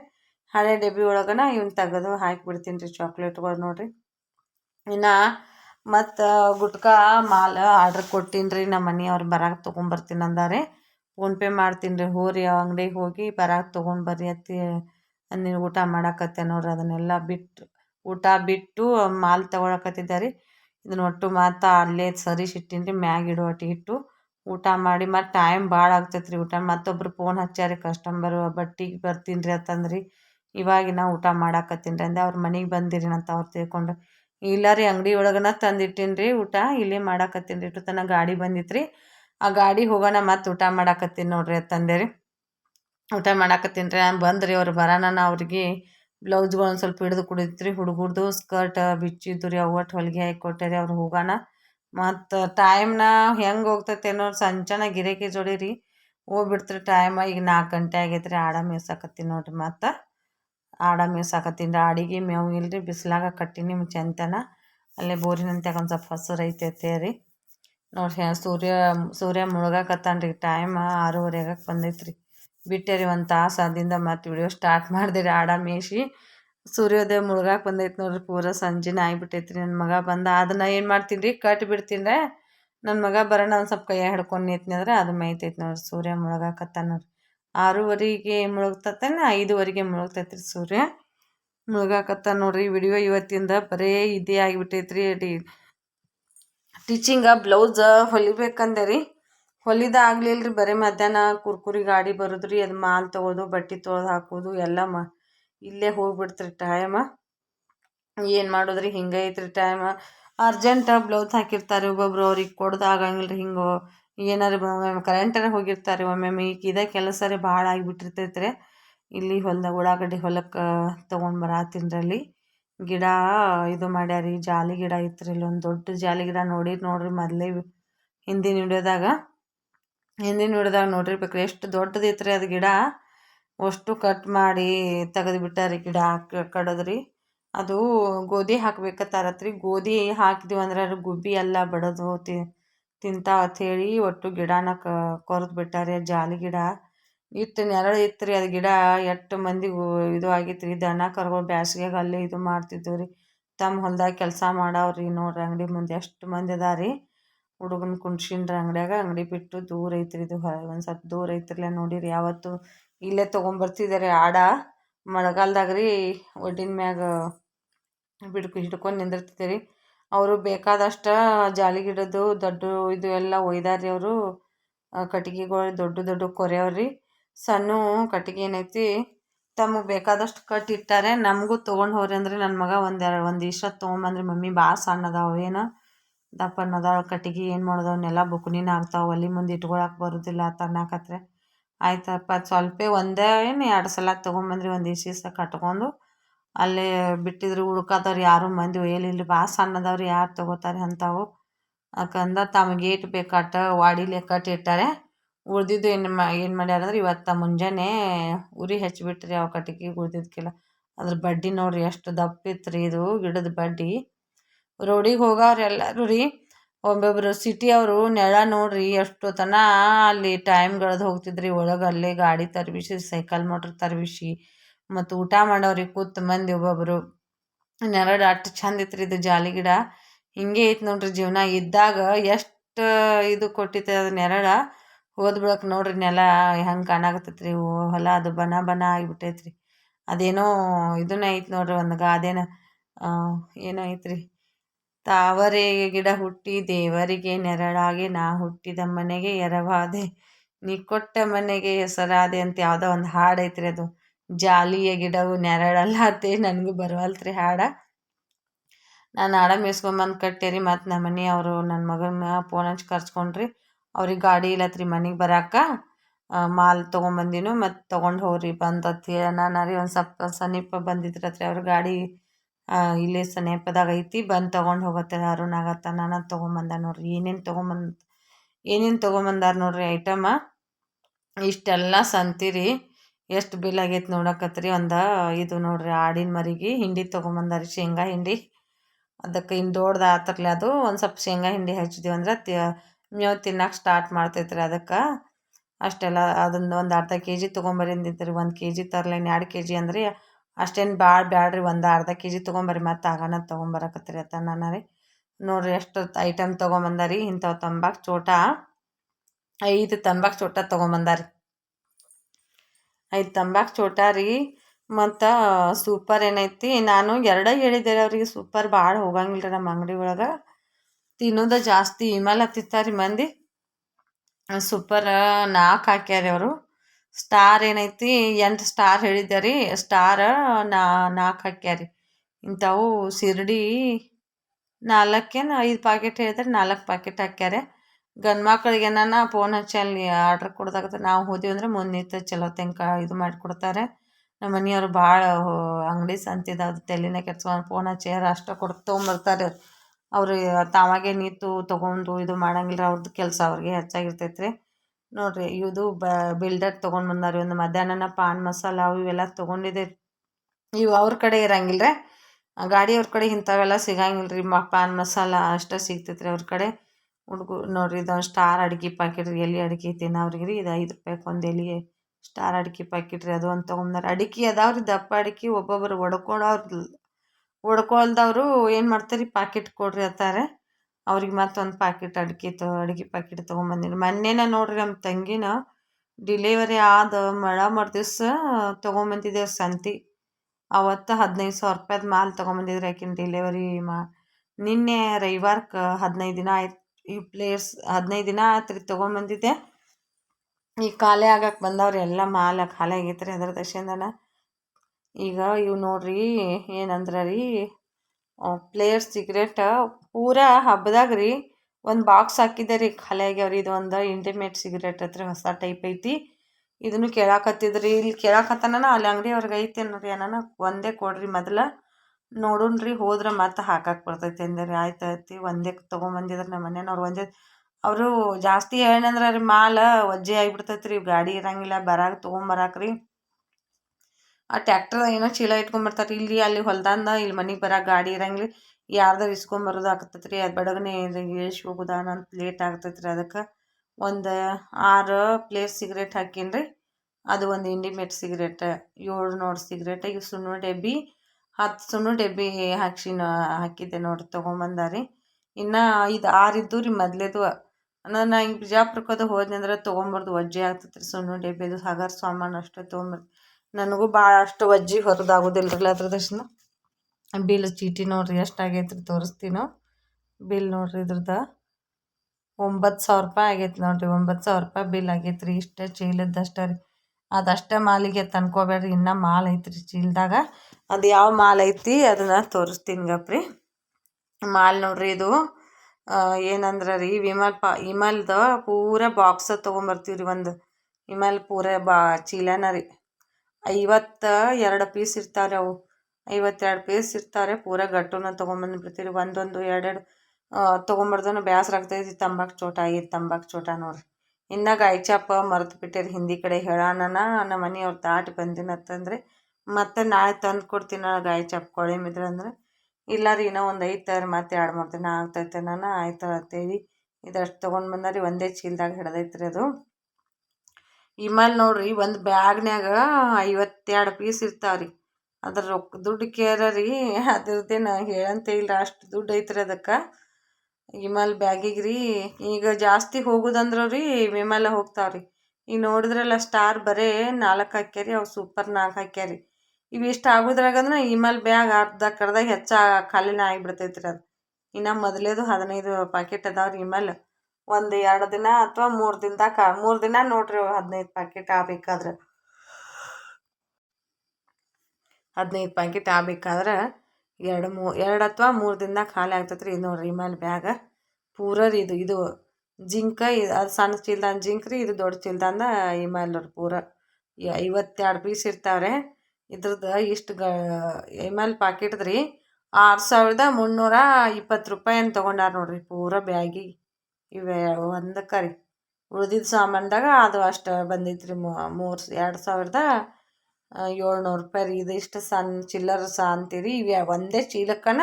ಹಳೆ ಡಬ್ಬಿ ಒಳಗನ ಇವ್ನ ತೆಗೆದು ಹಾಕಿಬಿಡ್ತೀನಿ ರೀ ಚಾಕ್ಲೇಟ್ಗಳು ನೋಡಿರಿ. ಇನ್ನು ಮತ್ತು ಗುಟ್ಕಾ, ಮಾಲ ಆರ್ಡ್ರ್ ಕೊಟ್ಟೀನಿ ರೀ ನಮ್ಮ ಮನೆಯವ್ರು ಬರಾಗ ತೊಗೊಂಬರ್ತೀನಿ ಅಂದಾರೆ. ಫೋನ್ಪೇ ಮಾಡ್ತೀನಿ ರೀ ಹೋರಿ ಅಂಗಡಿಗೆ ಹೋಗಿ ಬರಾಕೆ ತೊಗೊಂಡ್ಬರ್ರಿ ಅತ್ತಿ. ನೀನು ಊಟ ಮಾಡಾಕತ್ತೆ ನೋಡ್ರಿ, ಅದನ್ನೆಲ್ಲ ಬಿಟ್ಟು ಊಟ ಬಿಟ್ಟು ಮಾಲ್ ತೊಗೊಳಕತ್ತಿದ್ದಾರೆ ಇದನ್ನ ಒಟ್ಟು ಮಾತಾ ಅಲ್ಲೇ ಸರಿಸಿಟ್ಟಿನಿ ರೀ ಮ್ಯಾಗ ಇಡುವಟ್ಟಿ ಇಟ್ಟು. ಊಟ ಮಾಡಿ, ಮತ್ತು ಟೈಮ್ ಭಾಳ ಆಗ್ತೈತೆ ರೀ ಊಟ. ಮತ್ತೊಬ್ರು ಫೋನ್ ಹಚ್ಚಾರ ಕಸ್ಟಮರು ಬಟ್ಟಿಗೆ ಬರ್ತೀನಿ ರೀ ಅಂತಂದ್ರಿ. ಇವಾಗಿನ ಊಟ ಮಾಡಾಕತ್ತೀನಿ ರೀ ಅಂದೆ. ಅವ್ರ ಮನೆಗೆ ಬಂದಿರಿ ಅಂತ ಅವ್ರು ತಿಳ್ಕೊಂಡು ಇಲ್ಲ ರೀ, ಅಂಗಡಿ ಒಳಗನ ತಂದಿಟ್ಟೀನಿ ರೀ ಊಟ. ಇಲ್ಲೇ ಮಾಡಾಕತ್ತೀನಿ ರೀ. ಇಟ್ಟು ತನಕ ಗಾಡಿ ಬಂದಿತ್ತು ರೀ ಆ ಗಾಡಿ ಹೋಗೋಣ, ಮತ್ತು ಊಟ ಮಾಡಾಕತ್ತೀನಿ ನೋಡಿರಿ ಅಂತಂದೆ ರೀ. ಊಟ ಮಾಡಾಕತ್ತೀನಿ ರೀ. ಬಂದ್ರಿ ಅವ್ರು ಬರೋಣ ಅವ್ರಿಗೆ. ಬ್ಲೌಸ್ಗಳು ಒಂದು ಸ್ವಲ್ಪ ಹಿಡಿದು ಕುಡಿತ್ರಿ. ಹುಡುಗರ್ದು ಸ್ಕರ್ಟ್ ಬಿಚ್ಚಿದ್ದು ರೀ. ಅವಟ್ಟು ಹೊಲಿಗೆ ಹಾಕಿ ಕೊಟ್ಟೆ ರೀ. ಅವ್ರು ಹೋಗೋಣ. ಮತ್ತು ಟೈಮ್ನ ಹೆಂಗೆ ಹೋಗ್ತೈತೆ ಅನ್ನೋ ಸಂಜೆನ ಗಿರಾಕಿ ಜೋಡಿ ರೀ. ಹೋಗ್ಬಿಡ್ತ್ರಿ ಟೈಮ ಈಗ ನಾಲ್ಕು ಗಂಟೆ ಆಗೈತೆ ರೀ ಆಡ ಮೇಯ್ಸಾಕತ್ತೀನಿ ನೋಡಿರಿ ಮತ್ತು. ಆಡ ಮೇಯ್ಸಾಕತ್ತೀನಿ ರೀ ಆಡಿಗೆ ಮೇವು ಇಲ್ಲ ರೀ ಬಿಸ್ಲಾಗ ಕಟ್ಟೀನಿ ಚೆಂತನ. ಅಲ್ಲೇ ಬೋರಿನಂತಾಗ ಒಂದು ಸ್ವಲ್ಪ ಹಸಿರು ಐತೈತೆ ರೀ. ನೋಡ್ರಿ ಸೂರ್ಯ ಸೂರ್ಯ ಮುಳುಗಾಕತ್ತಾನ ರೀ ಟೈಮ್ ಆರೂವರೆ ಆಗಕ್ಕೆ ಬಂದೈತೆ ರೀ ಬಿಟ್ಟೆ ರೀ ಒಂದು ತಾಸು ಅದಿಂದ ಮತ್ತೆ ವಿಡಿಯೋ ಸ್ಟಾರ್ಟ್ ಮಾಡಿದೆ ರೀ ಆಡ ಮೇಯಿಸಿ ಸೂರ್ಯೋದಯ ಮುಳುಗಾಕೆ ಬಂದೈತೆ ನೋಡ್ರಿ, ಪೂರ ಸಂಜೆನ ಆಗಿಬಿಟ್ಟೈತೆ ರೀ ನನ್ನ ಮಗ ಬಂದ. ಅದನ್ನ ಏನು ಮಾಡ್ತೀನಿ ರೀ ಕಟ್ಟಿ ಬಿಡ್ತೀನಿ ನನ್ನ ಮಗ ಬರೋಣ ಒಂದು ಸ್ವಲ್ಪ ಕೈಯಾಗ ಹಿಡ್ಕೊಂಡು ನಿಂತ್ನಿ ಅಂದ್ರೆ ಅದು ಮೇಯ್ತೈತೆ ನೋಡ್ರಿ, ಸೂರ್ಯ ಮುಳುಗಾಕತ್ತಾನ ನೋಡ್ರಿ. ಆರೂವರೆಗೆ ಮುಳುಗ್ತತಾನೆ, ಐದುವರೆಗೆ ಮುಳುಗ್ತೈತೆ ರೀ ಸೂರ್ಯ ಮುಳುಗಾಕತ್ತ ನೋಡ್ರಿ. ವಿಡಿಯೋ ಇವತ್ತಿಂದ ಬರೀ ಇದೇ ಆಗಿಬಿಟ್ಟೈತೆ ರೀ ಡಿ ಟೀಚಿಂಗ ಬ್ಲೌಸ್ ಹೊಲಿಬೇಕಂದೆ ರೀ. ಹೊಲಿದ ಆಗಲಿಲ್ಲ ರೀ ಬರೀ ಮಧ್ಯಾಹ್ನ ಕುರ್ಕುರಿ ಗಾಡಿ ಬರೋದ್ರಿ, ಅದು ಮಾಲ್ ತೊಗೋದು, ಬಟ್ಟೆ ತೊಳೆದು ಹಾಕೋದು, ಎಲ್ಲ ಮಾ ಇಲ್ಲೇ ಹೋಗ್ಬಿಡ್ತ್ರಿ ಟೈಮ ಏನು ಮಾಡೋದ್ರಿ? ರೀ ಹಿಂಗೆ ಐತ್ರಿ ಟೈಮ ಅರ್ಜೆಂಟ ಬ್ಲೌಸ್ ಹಾಕಿರ್ತಾರೆ ಒಬ್ಬೊಬ್ರು, ಅವ್ರಿಗೆ ಕೊಡ್ದು ಆಗಂಗಿಲ್ಲ ರೀ ಹಿಂಗೆ. ಏನಾರು ಕರೆಂಟರ ಹೋಗಿರ್ತಾರೆ, ಒಮ್ಮೊಮ್ಮೆ ಈಗ ಇದೇ ಕೆಲಸ ರೀ, ಭಾಳ ಆಗಿಬಿಟ್ಟಿರ್ತೈತೆ ರೀ ಇಲ್ಲಿ ಹೊಲ್ದಾಗ ಉಳ್ಳಾಗಡ್ಡಿ ಹೊಲಕ್ಕೆ ತೊಗೊಂಡು ಬರತ್ತೀನಿ ರೀ ಅಲ್ಲಿ. ಗಿಡ ಇದು ಮಾಡ್ಯಾರಿ, ಜಾಲಿ ಗಿಡ ಐತ್ರಿ ಇಲ್ಲೊಂದು ದೊಡ್ಡ ಜಾಲಿ ಗಿಡ ನೋಡಿ ನೋಡ್ರಿ ಮೊದಲೇ ಹಿಂದಿನ ವಿಡಿಯೋದಾಗ. ಹಿಂದಿನ ವಿಡಿಯೋದಾಗ ನೋಡಿರ್ಬೇಕ್ರಿ ಎಷ್ಟು ದೊಡ್ಡದೈತ್ರಿ ಅದು ಗಿಡ. ಅಷ್ಟು ಕಟ್ ಮಾಡಿ ತೆಗೆದು ಬಿಟ್ಟಾರಿ ಗಿಡ ಕಡದ್ರಿ. ಅದು ಗೋಧಿ ಹಾಕ್ಬೇಕತ್ತಾರತ್ರಿ ಗೋಧಿ ಹಾಕಿದ್ವಿ ಅಂದ್ರೆ ಅದು ಗುಬ್ಬಿ ಎಲ್ಲ ಬಡದು ತಿಂತಾವ ಅಂಥೇಳಿ ಒಟ್ಟು ಗಿಡನ ಕೊರೆದು ಬಿಟ್ಟಾರೆ. ಜಾಲಿ ಗಿಡ. ಇತ್ತು ನೆರಳು ಇತ್ತು ಅದು ಗಿಡ. ಎಷ್ಟು ಮಂದಿಗೂ ಇದು ಆಗಿತ್ರಿ. ರೀ ದನ ಕರುಗಳು ಬ್ಯಾಸ್ಗ್ಯಾಗ ಅಲ್ಲೇ ಇದು ಮಾಡ್ತಿದ್ವು ರೀ ತಮ್ಮ ಹೊಲ್ದಾಗ ಕೆಲಸ ಮಾಡವ್ರಿ ನೋಡ್ರಿ ಅಂಗಡಿ ಮುಂದೆ ಎಷ್ಟು ಮಂದಿ ಅದಾರಿ. ಹುಡುಗನ ಕುಣ್ಸಿನ್ರಿ ಅಂಗಡಿಯಾಗ ಅಂಗಡಿ ಬಿಟ್ಟು ದೂರ ಐತ್ರಿ ಇದು ಒಂದು ಸ್ವಲ್ಪ ದೂರ ಐತ್ರಲ್ಲ ನೋಡಿರಿ ಯಾವತ್ತು ಇಲ್ಲೇ ತೊಗೊಂಬರ್ತಿದ್ದಾರೆ ಆಡ. ಮಳೆಗಾಲದಾಗ ರೀ ಒಡ್ಡಿನ ಮ್ಯಾಗ ಬಿಡ್ಕು ಹಿಡ್ಕೊಂಡು ನಿಂದಿರ್ತಿದ್ದೀರಿ ಅವರು ಬೇಕಾದಷ್ಟು ಜಾಲಿ ಗಿಡದ್ದು ದೊಡ್ಡ ಇದು ಎಲ್ಲ ಒಯ್ದಾರಿ ಅವರು. ಕಟ್ಟಿಗೆಗಳು ದೊಡ್ಡ ದೊಡ್ಡ ಕೊರೆಯವ್ರಿ ಸಣ್ಣ ಕಟ್ಟಿಗೆ ಏನೈತಿ ತಮಗೆ ಬೇಕಾದಷ್ಟು ಕಟ್ಟಿಟ್ಟಾರೆ ನಮಗೂ ತೊಗೊಂಡು ಹೋಗ್ರಿ ಅಂದ್ರೆ ನನ್ನ ಮಗ ಒಂದು ಎರಡು, ಒಂದು ಇಷ್ಟ ತೊಗೊಂಬಂದ್ರೆ ಮಮ್ಮಿ ಭಾಳ ಸಣ್ಣ ಅದಾವ ಏನು ದಪ್ಪನ ಅದಾವ ಕಟ್ಟಿಗೆ ಏನು ಮಾಡೋದು? ಅವನ್ನೆಲ್ಲ ಬುಕ್ನಿನ ಆಗ್ತಾವೆ ಒಲೆ ಮುಂದೆ ಇಟ್ಕೊಳಕ್ಕೆ ಬರೋದಿಲ್ಲ ತನ್ನಕತ್ರೆ ಆಯ್ತಪ್ಪ, ಸ್ವಲ್ಪ ಒಂದೇ, ಏನು ಎರಡು ಸಲ ತೊಗೊಂಬಂದ್ರಿ, ಒಂದು ದಿವಸ ಕಟ್ಕೊಂಡು ಅಲ್ಲೇ ಬಿಟ್ಟಿದ್ರು ಉಳ್ಕದವ್ರು ಯಾರು ಮಂದಿ ಒಯ್ಯಲಿಲ್ಲ. ಭಾಳ ಸಣ್ಣ ಅದಾವ್ರಿ ಯಾರು ತೊಗೋತಾರೆ ಅಂಥವು ಯಾಕಂದ್ರೆ ತಮಗೆ ಏಟು ಬೇಕಾಟ ವಾಡಿ ಲೆಕ್ಕಟ್ಟು ಉಳ್ದಿದ್ದು ಏನು ಮಾ, ಏನು ಮಾಡ್ಯಾರ ಅಂದ್ರೆ ಇವತ್ತು ಮುಂಜಾನೆ ಉರಿ ಹಚ್ಚಿಬಿಟ್ರಿ ಅವು ಕಟ್ಟಿಗೆ ಉಳ್ದಿದ್ದಕ್ಕೆಲ್ಲ ಅದ್ರ ಬಡ್ಡಿ ನೋಡ್ರಿ, ಎಷ್ಟು ದಪ್ಪ ಇತ್ತು ರೀ ಇದು, ಗಿಡದ ಬಡ್ಡಿ. ರೋಡಿಗೆ ಹೋಗೋರು ಎಲ್ಲರೂ ರೀ ಒಬ್ಬೊಬ್ಬರು ಸಿಟಿಯವರು ನೆಳ ನೋಡ್ರಿ ಎಷ್ಟು ತನ ಅಲ್ಲಿ ಟೈಮ್ ಗಳದ್ ಹೋಗ್ತಿದ್ರಿ. ಒಳಗೆ ಅಲ್ಲೇ ಗಾಡಿ ತರ್ಬಿಸಿ ಸೈಕಲ್ ಮೋಟ್ರ್ ತರ್ಬಿಸಿ, ಮತ್ತು ಊಟ ಮಾಡೋರಿಗೆ ಕೂತು ಮಂದಿ ಒಬ್ಬೊಬ್ಬರು ನೆರಳು ಅಷ್ಟು ಚಂದ ಇತ್ತು ರೀ ಇದು ಜಾಲಿ ಗಿಡ. ಹಿಂಗೆ ಐತೆ ನೋಡ್ರಿ ಜೀವನ. ಇದ್ದಾಗ ಎಷ್ಟು ಇದು ಕೊಟ್ಟಿತ್ತು ಅದು ನೆರಳು, ಹೋದ ನೋಡ್ರಿ ನೆಲ ಹೆಂಗೆ ಕಾಣಾಕತ್ತೈತ್ರಿ. ಓ ಹೊಲ ಅದು ಬನ ಬನ ಆಗಿಬಿಟ್ಟೈತ್ರಿ. ಅದೇನೋ ಇದನ್ನ ಐತೆ ನೋಡ್ರಿ ಒಂದು ಗಾದೆನ ಏನೋ ಐತ್ರಿ. ತಾವರೆ ಗಿಡ ಹುಟ್ಟಿ ದೇವರಿಗೆ ನೆರಳಾಗಿ ನಾ ಹುಟ್ಟಿದ ಮನೆಗೆ ಎರವಾದೆ. ನೀ ಕೊಟ್ಟ ಮನೆಗೆ ಹೆಸರಾದೆ ಅಂತ ಯಾವುದೋ ಒಂದು ಹಾಡು ಐತ್ರಿ ಅದು. ಜಾಲಿಯ ಗಿಡವು ನೆರಳಲ್ಲ ಅತ್ತೆ ನನಗೂ ಬರವಲ್ತ್ರಿ ಹಾಡ. ನಾನು ಹಾಡ ಮೇಸ್ಕೊಂಬಂದು ಕಟ್ಟೇರಿ ಮತ್ತು ನಮ್ಮ ಮನೆಯವರು ನನ್ನ ಮಗನ ಫೋನ್ ಹಚ್ಚಿ ಕರ್ಸ್ಕೊಂಡ್ರಿ. ಅವ್ರಿಗೆ ಗಾಡಿ ಇಲ್ಲತ್ರಿ ಮನೆಗೆ ಬರಾಕ. ಮಾಲ್ ತೊಗೊಂಬಂದಿನು ಮತ್ತು ತೊಗೊಂಡು ಹೋಗ್ರಿ ಬಂದತ್ತಿ ನಾನು ರೀ ಒಂದು ಸ್ವಲ್ಪ ಸಮೀಪ ಬಂದಿದ್ರತ್ರಿ ಅವ್ರ ಗಾಡಿ ಇಲ್ಲೇ ಸನೇಪದಾಗ ಐತಿ. ಬಂದು ತೊಗೊಂಡು ಹೋಗತ್ತೆ ಅರುಣ್ ಆಗತ್ತ ನಾನು ತೊಗೊಂಬಂದ ನೋಡ್ರಿ. ಏನೇನು ತೊಗೊಂಬಂದು, ಏನೇನು ತೊಗೊಂಬಂದಾರ ನೋಡ್ರಿ ಐಟಮ? ಇಷ್ಟೆಲ್ಲ ಸಂತೀರಿ. ಎಷ್ಟು ಬಿಲ್ ಆಗೈತೆ ನೋಡಕತ್ರಿ. ಒಂದು ಇದು ನೋಡ್ರಿ, ಆಡಿನ ಮರಿಗೆ ಹಿಂಡಿ ತೊಗೊಂಬಂದಾರಿ. ಶೇಂಗಾ ಹಿಂಡಿ. ಅದಕ್ಕೆ ಇನ್ನು ದೊಡ್ದು ಆತರ್ಲಿ ಅದು. ಒಂದು ಸ್ವಲ್ಪ ಶೇಂಗಾ ಹಿಂಡಿ ಹಚ್ಚಿದ್ವಿ ಅಂದ್ರೆ ಮೇವು ತಿನ್ನಕ್ಕೆ ಸ್ಟಾರ್ಟ್ ಮಾಡ್ತೈತ್ರಿ ಅದಕ್ಕೆ. ಅಷ್ಟೆಲ್ಲ ಅದನ್ನ ಒಂದು ಅರ್ಧ ಕೆ ಜಿ ತೊಗೊಂಬರ್ರಿ ಅಂದಿದ್ರಿ ಒಂದು ಕೆ ಜಿ ತರ್ಲೇನು ಎರಡು ಕೆ ಜಿ ಅಂದ್ರಿ. ಅಷ್ಟೇನು ಭಾಳ ಬ್ಯಾಡ್ರಿ, ಒಂದು ಅರ್ಧ ಕೆ ಜಿ ತೊಗೊಂಬರ್ರಿ, ಮತ್ತು ಆಗೋಣ ತೊಗೊಂಬರಕತ್ತೀರಿ ಅತ್ತ ನಾನು ರೀ ನೋಡಿರಿ ಎಷ್ಟು ಐಟಮ್ ತೊಗೊಂಬಂದಾರಿ, ಇಂಥವು ತಂಬಾಕು ಚೋಟ. ಐದು ತಂಬಾಕು ಚೋಟ ತೊಗೊಂಬಂದಾರಿ. ಐದು ತಂಬಾಕು ಚೋಟ ರೀ, ಮತ್ತು ಸೂಪರ್ ಏನೈತಿ, ನಾನು ಎರಡೇ ಹೇಳಿದ್ದೆ ಅವ್ರಿಗೆ, ಸೂಪರ್ ಭಾಳ ಹೋಗಂಗಿಲ್ಲ ರೀ ನಮ್ಮ ಅಂಗಡಿ ಒಳಗೆ. ತಿನ್ನೋದು ಜಾಸ್ತಿ ಇಮಲ್ ಹತ್ತಿತ್ತಾರೆ ಮಂದಿ. ಸೂಪರ್ ನಾಲ್ಕು ಹಾಕ್ಯಾರಿ ಅವರು. ಸ್ಟಾರ್ ಏನೈತಿ, ಎಂಟು ಸ್ಟಾರ್ ಹೇಳಿದ್ದೆ ರೀ ಸ್ಟಾರ ನಾ ನಾಲ್ಕು ಹಾಕ್ಯಾರಿ. ಇಂಥವು ಶಿರ್ಡಿ ನಾಲ್ಕೇನು ಐದು ಪಾಕೆಟ್ ಹೇಳಿದ್ರೆ ನಾಲ್ಕು ಪಾಕೆಟ್ ಹಾಕ್ಯಾರೆ. ಗಂಡು ಮಕ್ಳಿಗೆ ನಾನು ಫೋನ್ ಹಚ್ಚಿ ಅಲ್ಲಿ ಆರ್ಡ್ರ್ ಕೊಡ್ದಾಗತ್ತೆ ನಾವು ಹೋದಿವಿ ಅಂದ್ರೆ ಮುಂದೆ ಚಲೋ ತೆಂಕ ಇದು ಮಾಡಿಕೊಡ್ತಾರೆ ನಮ್ಮ ಮನೆಯವರು ಭಾಳ ಅಂಗಡಿ ಅದು ತಲೆನೇ ಕೆಡ್ಸ್ಕೊಂಡು ಫೋನ್ ಹಚ್ಚಿ ಅಷ್ಟು ಕೊಟ್ಟು ತೊಗೊಂಬರ್ತಾರೆ. ಅವರು ತಾವಾಗೆ ನೀತು ತೊಗೊಂಡು ಇದು ಮಾಡಂಗಿಲ್ಲ ಅವ್ರದ್ದು ಕೆಲಸ ಅವ್ರಿಗೆ ಹೆಚ್ಚಾಗಿರ್ತೈತೆ ರೀ ನೋಡಿರಿ, ಇದು ಬಿಲ್ಡರ್ ತೊಗೊಂಡು ಬಂದಾರಿ ಒಂದು ಮಧ್ಯಾಹ್ನ ಪಾನ್ ಮಸಾಲ ಅವು ಇವೆಲ್ಲ ತೊಗೊಂಡಿದೆ ಇವು ಅವ್ರ ಕಡೆ ಇರಂಗಿಲ್ಲ ರೀ ಗಾಡಿಯವ್ರ ಕಡೆ ಇಂಥವೆಲ್ಲ ಸಿಗಂಗಿಲ್ಲ ರೀ, ಮ, ಪಾನ್ ಮಸಾಲ ಅಷ್ಟೇ ಸಿಗ್ತೈತೆ ರೀ ಅವ್ರ ಕಡೆ. ಹುಡುಗು, ನೋಡಿರಿ, ಇದೊಂದು ಸ್ಟಾರ್ ಅಡಿಕೆ ಪ್ಯಾಕೆಟ್ ರೀ, ಎಲೆ ಅಡಿಕೆ ತಿನ್ನೋರಿಗೆ ರೀ, ಇದು ಐದು ರೂಪಾಯ್ಗೆ ಒಂದು ಎಲೆ ಸ್ಟಾರ್ ಅಡಿಕೆ ಪ್ಯಾಕೆಟ್ ರೀ, ಅದು ಒಂದು ತೊಗೊಂಬಂದಾರೆ. ಅಡಿಕೆ ಅದಾವ್ರಿ ದಪ್ಪ ಅಡಿಕೆ ಒಬ್ಬೊಬ್ಬರು ಹೊಡ್ಕೊಳೋರು ಹೊಡ್ಕೊಳ್ದವರು ಏನು ಮಾಡ್ತಾರೆ ರೀ, ಪಾಕಿಟ್ ಕೊಡ್ರಿ ಅಂತಾರೆ. ಅವ್ರಿಗೆ ಮತ್ತೊಂದು ಪಾಕಿಟ್ ಅಡಿಕೆ ತೊ ಅಡಿಕೆ ಪಾಕಿಟ್ ತೊಗೊಂಬಂದಿನಿ. ಮೊನ್ನೆನ ನೋಡಿರಿ ನಮ್ಮ ತಂಗಿನ ಡಿಲಿವರಿ ಆದ ಮಳ ದಿವ್ಸ ತೊಗೊಂಬಂದಿದ್ದೇವೆ ಸಂತಿ. ಅವತ್ತು ಹದಿನೈದು ಸಾವಿರ ರೂಪಾಯ್ದು ಮಾಲು ತೊಗೊಂಬಂದಿದ್ರು ಆಕಿನ ಡಿಲಿವರಿ ಮಾ, ನಿನ್ನೆ ರವಿವಾರಕ್ಕೆ ಹದಿನೈದು ದಿನ ಆಯ್ತು, ಈ ಪ್ಲೇಸ್ ಹದಿನೈದು ದಿನ ಆಯ್ತು ರೀ ತೊಗೊಂಬಂದಿದ್ದೆ ಈಗ ಖಾಲಿ ಆಗಕ್ಕೆ ಬಂದವ್ರಿ ಎಲ್ಲ ಮಾಲ ಖಾಲಿ ಆಗೈತೆ ರೀ ಅದ್ರ ದಶಿಂದನ ಈಗ ಇವು ನೋಡ್ರಿ ಏನಂದ್ರೆ ರೀ ಪ್ಲೇಯರ್ ಸಿಗ್ರೆಟ್ ಪೂರಾ ಹಬ್ಬದಾಗ ರೀ ಒಂದು ಬಾಕ್ಸ್ ಹಾಕಿದ್ದೆ ರೀ. ಖಾಲಿ ಇದು ಒಂದು ಇಂಟಿಮೇಟ್ ಸಿಗರೇಟ್ ಹತ್ರ ಹೊಸ ಟೈಪ್ ಐತಿ. ಇದನ್ನು ಕೇಳಾಕತ್ತಿದ್ರಿ ಇಲ್ಲಿ ಕೇಳಾಕತ್ತಾನ ಅಲ್ಲಿ ಅಂಗಡಿ ಅವ್ರಿಗೆ ಐತಿ ರೀ ಏನಾನ ಒಂದೇ ಕೊಡ್ರಿ ಮೊದಲ. ನೋಡೋಣ್ರಿ ಹೋದ್ರೆ ಮತ್ತೆ ಹಾಕಕ್ಕೆ ಬರ್ತೈತಿ ಅಂದೆ ಆಯ್ತು ಆಯ್ತು. ಒಂದೇ ತೊಗೊಂಬಂದಿದ್ರೆ ನಮ್ಮ ಮನೆಯವ್ರು ಒಂದೇ. ಅವರು ಜಾಸ್ತಿ ಏನಂದ್ರೆ ರೀ ಮಾಲ ಒಜ್ಜೆ ಆಗಿಬಿಡ್ತೈತಿ ರೀ ಗಾಡಿ ಇರಂಗಿಲ್ಲ. ಬರಾಗ ತೊಗೊಂಬರಾಕ್ರಿ ಆ ಟ್ಯಾಕ್ಟರ್ ಏನೋ ಚೀಲ ಇಟ್ಕೊಂಬರ್ತಾರೆ ಇಲ್ಲಿ ಅಲ್ಲಿ ಹೊಲ್ದಂದ ಇಲ್ಲಿ ಮನೆಗೆ ಬರಾಕ ಗಾಡಿ ಇರಂಗಿಲ್ಲ. ಯಾರ್ದಾರು ಇಸ್ಕೊಂಬರೋದು ಆಗ್ತೈತೆ ರೀ ಅದು ಬಡಗನೆ ಇಳಿಸಿ ಹೋಗುದ ಅಂತ ಲೇಟ್ ಆಗ್ತೈತೆ ರೀ ಅದಕ್ಕೆ. ಒಂದು ಆರು ಪ್ಲೇಟ್ ಸಿಗರೇಟ್ ಹಾಕೀನಿ ರೀ ಅದು ಒಂದು ಇಂಡಿಮೇಟ್ ಸಿಗರೇಟ್ ಏಳು ನೋಡಿ ಸಿಗರೇಟ್ ಈಗ ಸುಣ್ಣ ಡಬ್ಬಿ, ಹತ್ತು ಸುಣ್ಣ ಡಬ್ಬಿ ಹಾಕ್ಸಿ ಹಾಕಿದ್ದೆ ನೋಡಿರಿ ತೊಗೊಂಬಂದಾರಿ. ಇನ್ನು ಆರು ಇದ್ದು ರೀ ಮೊದ್ಲೇದು. ನಾನು ಹಿಂಗೆ ಬಿಜಾಪುರಕ್ಕೆ ಹೋದ್ನಂದ್ರೆ ತೊಗೊಂಬರ್ದು, ವಜ್ಜೆ ಆಗ್ತೈತೆ ರೀ ಸುಣ್ಣ ಡಬ್ಬಿದು. ಹಗರ್ ಸಾಮಾನು ಅಷ್ಟೇ ತೊಗೊಂಬರ್ದು. ನನಗೂ ಭಾಳ ಅಷ್ಟು ಒಜ್ಜಿ ಹೊರದಾಗೋದಿಲ್ಲ ಅದ್ರ ಅದ್ರದಷ್ಟು ಬಿಲ್ ಚೀಟಿ ನೋಡಿರಿ, ಎಷ್ಟು ಆಗೈತೆ ರೀ ತೋರಿಸ್ತೀನೋ. ಬಿಲ್ ನೋಡಿರಿ ಇದ್ರದ್ದು. ಒಂಬತ್ತು ಸಾವಿರ ರೂಪಾಯಿ ಆಗೈತೆ ನೋಡಿರಿ, ಒಂಬತ್ತು ಸಾವಿರ ರೂಪಾಯಿ ಬಿಲ್ ಆಗೈತೆ ರೀ ಇಷ್ಟೇ ಚೀಲದಷ್ಟೇ ರೀ. ಅದಷ್ಟೇ ಮಾಲಿಗೆ ತಂದ್ಕೋಬೇಡ್ರಿ, ಇನ್ನೂ ಮಾಲ್ ಐತ್ರಿ ಚೀಲದಾಗ. ಅದು ಯಾವ ಮಾಲ್ ಐತಿ ಅದನ್ನು ತೋರಿಸ್ತೀನಿ ಗಪ್ರಿ. ಮಾಲ್ ನೋಡ್ರಿ ಇದು. ಏನಂದ್ರೆ ರೀ, ವಿಮಲ್ ಪಾ, ವಿಮಲ್ದ ಪೂರ ಬಾಕ್ಸ ತೊಗೊಂಬರ್ತೀವಿ ರೀ ಒಂದು. ವಿಮಲ್ ಪೂರ ಬಾ, ಚೀಲನ ರೀ. ಐವತ್ತ ಎರಡು ಪೀಸ್ ಇರ್ತಾವೆ ಅವು. ಐವತ್ತೆರಡು ಪೀಸ್ ಇರ್ತಾರೆ. ಪೂರ ಗಟ್ಟುನ ತೊಗೊಂಬಂದ್ಬಿಡ್ತೀವಿ ಒಂದೊಂದು, ಎರಡೆರಡು ತೊಗೊಂಬರ್ದನು ಬೇಸರ ಆಗ್ತೈತಿ ತಂಬಾಕು ಚೋಟ ಐದು ತಂಬಾಕು ಚೋಟ ನೋಡ್ರಿ. ಇನ್ನು ಗಾಯಿ ಚಾಪ ಮರೆತು ಬಿಟ್ಟಿರಿ. ಹಿಂದಿ ಕಡೆ ಹೇಳೋಣ ನಮ್ಮ ಮನೆಯವ್ರು ದಾಟಿ ಬಂದಿನತ್ತಂದ್ರೆ ಮತ್ತೆ ನಾಳೆ ತಂದು ಕೊಡ್ತೀನಿ ಗಾಯಿ ಚಾಪ್ ಕೊಳಿಮಿದ್ರೆ ಅಂದ್ರೆ. ಇಲ್ಲ ರೀ ಇನ್ನೂ ಒಂದು ಐದು ತರ ಮತ್ತೆ ಎರಡು ಮೂರು ದಿನ ಆಗ್ತೈತೆ ನಾನು. ಆಯ್ತು ಅಂತೇಳಿ ಇದಷ್ಟು ತೊಗೊಂಡು ಬಂದ ರೀ ಒಂದೇ ಚೀಲದಾಗ ಹಿಡ್ದೈತ್ರಿ ಅದು. ಇಮಲ್ ನೋಡ್ರಿ, ಒಂದು ಬ್ಯಾಗ್ನ್ಯಾಗ ಐವತ್ತೆರಡು ಪೀಸ್ ಇರ್ತಾವೆ ರೀ ಅದ್ರ ರೊಕ್ಕ ದುಡ್ಡು ಕೇರ ರೀ ಅದ್ರದ್ದೇನು ಹೇಳಂತೆ ಇಲ್ಲ, ಅಷ್ಟು ದುಡ್ಡು ಐತ್ರಿ ಅದಕ್ಕೆ. ವಿಮಲ್ ಬ್ಯಾಗಿಗೆ ರೀ ಈಗ ಜಾಸ್ತಿ ಹೋಗೋದಂದ್ರೆ ರೀ ವಿಮಲ ಹೋಗ್ತಾವೆ ರೀ ಈಗ ನೋಡಿದ್ರಲ್ಲ ಸ್ಟಾರ್ ಬರೇ ನಾಲ್ಕು ಹಾಕ್ಯಾರಿ, ಅವು ಸೂಪರ್ ನಾಲ್ಕು ಹಾಕ್ಯಾರಿ. ಇವು ಇಷ್ಟು ಆಗೋದ್ರಾಗಂದ್ರೆ ಇಮಲ್ ಬ್ಯಾಗ್ ಅರ್ಧ ಕರ್ದಾಗ ಹೆಚ್ಚ ಖಾಲಿನ ಆಗಿಬಿಡ್ತೈತೆ ರೀ ಅದು. ಇನ್ನು ಮೊದಲೇದು ಹದಿನೈದು ಪ್ಯಾಕೆಟ್ ಅದಾವೆ ರೀ ಇಮಲ್ ಒಂದು ಎರಡು ದಿನ ಅಥವಾ ಮೂರು ದಿನದಾಗ ಮೂರು ದಿನ ನೋಡಿರಿ ಹದಿನೈದು ಪ್ಯಾಕೆಟ್ ಆಗ್ಬೇಕಾದ್ರೆ. ಹದಿನೈದು ಪ್ಯಾಕೆಟ್ ಆಗ್ಬೇಕಾದ್ರೆ ಎರಡು ಮೂ, ಎರಡು ಅಥವಾ ಮೂರು ದಿನದಾಗ ಖಾಲಿ ಆಗ್ತೈತ್ರಿ. ಇದು ನೋಡಿರಿ ಮೇಲೆ ಬ್ಯಾಗ. ಪೂರ ರೀ ಇದು ಇದು ಜಿಂಕ, ಇದು ಅದು ಸಣ್ಣ ಚೀಲ್ದಾನ ಜಿಂಕ್ ರೀ, ಇದು ದೊಡ್ಡ ಚೀಲ್ದಾನ ಇಮಲ್ ನೋಡ್ರಿ ಪೂರ. ಐವತ್ತೆರಡು ಪೀಸ್ ಇರ್ತಾವ್ರೆ. ಇದ್ರದ್ದು ಇಷ್ಟು ಗ ಇಮಲ್ ಪಾಕಿಟ್ದು ರೀ ಆರು ಸಾವಿರದ ಮುನ್ನೂರ ಇಪ್ಪತ್ತು ರೂಪಾಯಿ ಏನು ತೊಗೊಂಡಾರ ನೋಡಿರಿ ಪೂರ ಬ್ಯಾಗಿ. ಇವೆ ಒಂದಕ್ಕೆ ರೀ. ಉಳ್ದಿದ್ದ ಸಾಮಾನ್ದಾಗ ಅದು ಅಷ್ಟು ಬಂದೈತ್ರಿ ಮೂರು ಎರಡು ಸಾವಿರದ ಏಳ್ನೂರು ರೂಪಾಯಿ ರೀ ಇದಿಷ್ಟು ಸಣ್ಣ ಚಿಲ್ಲರ್ ಸಹ ಅಂತೀರಿ, ಇವ ಒಂದೇ ಚೀಲಕ್ಕನ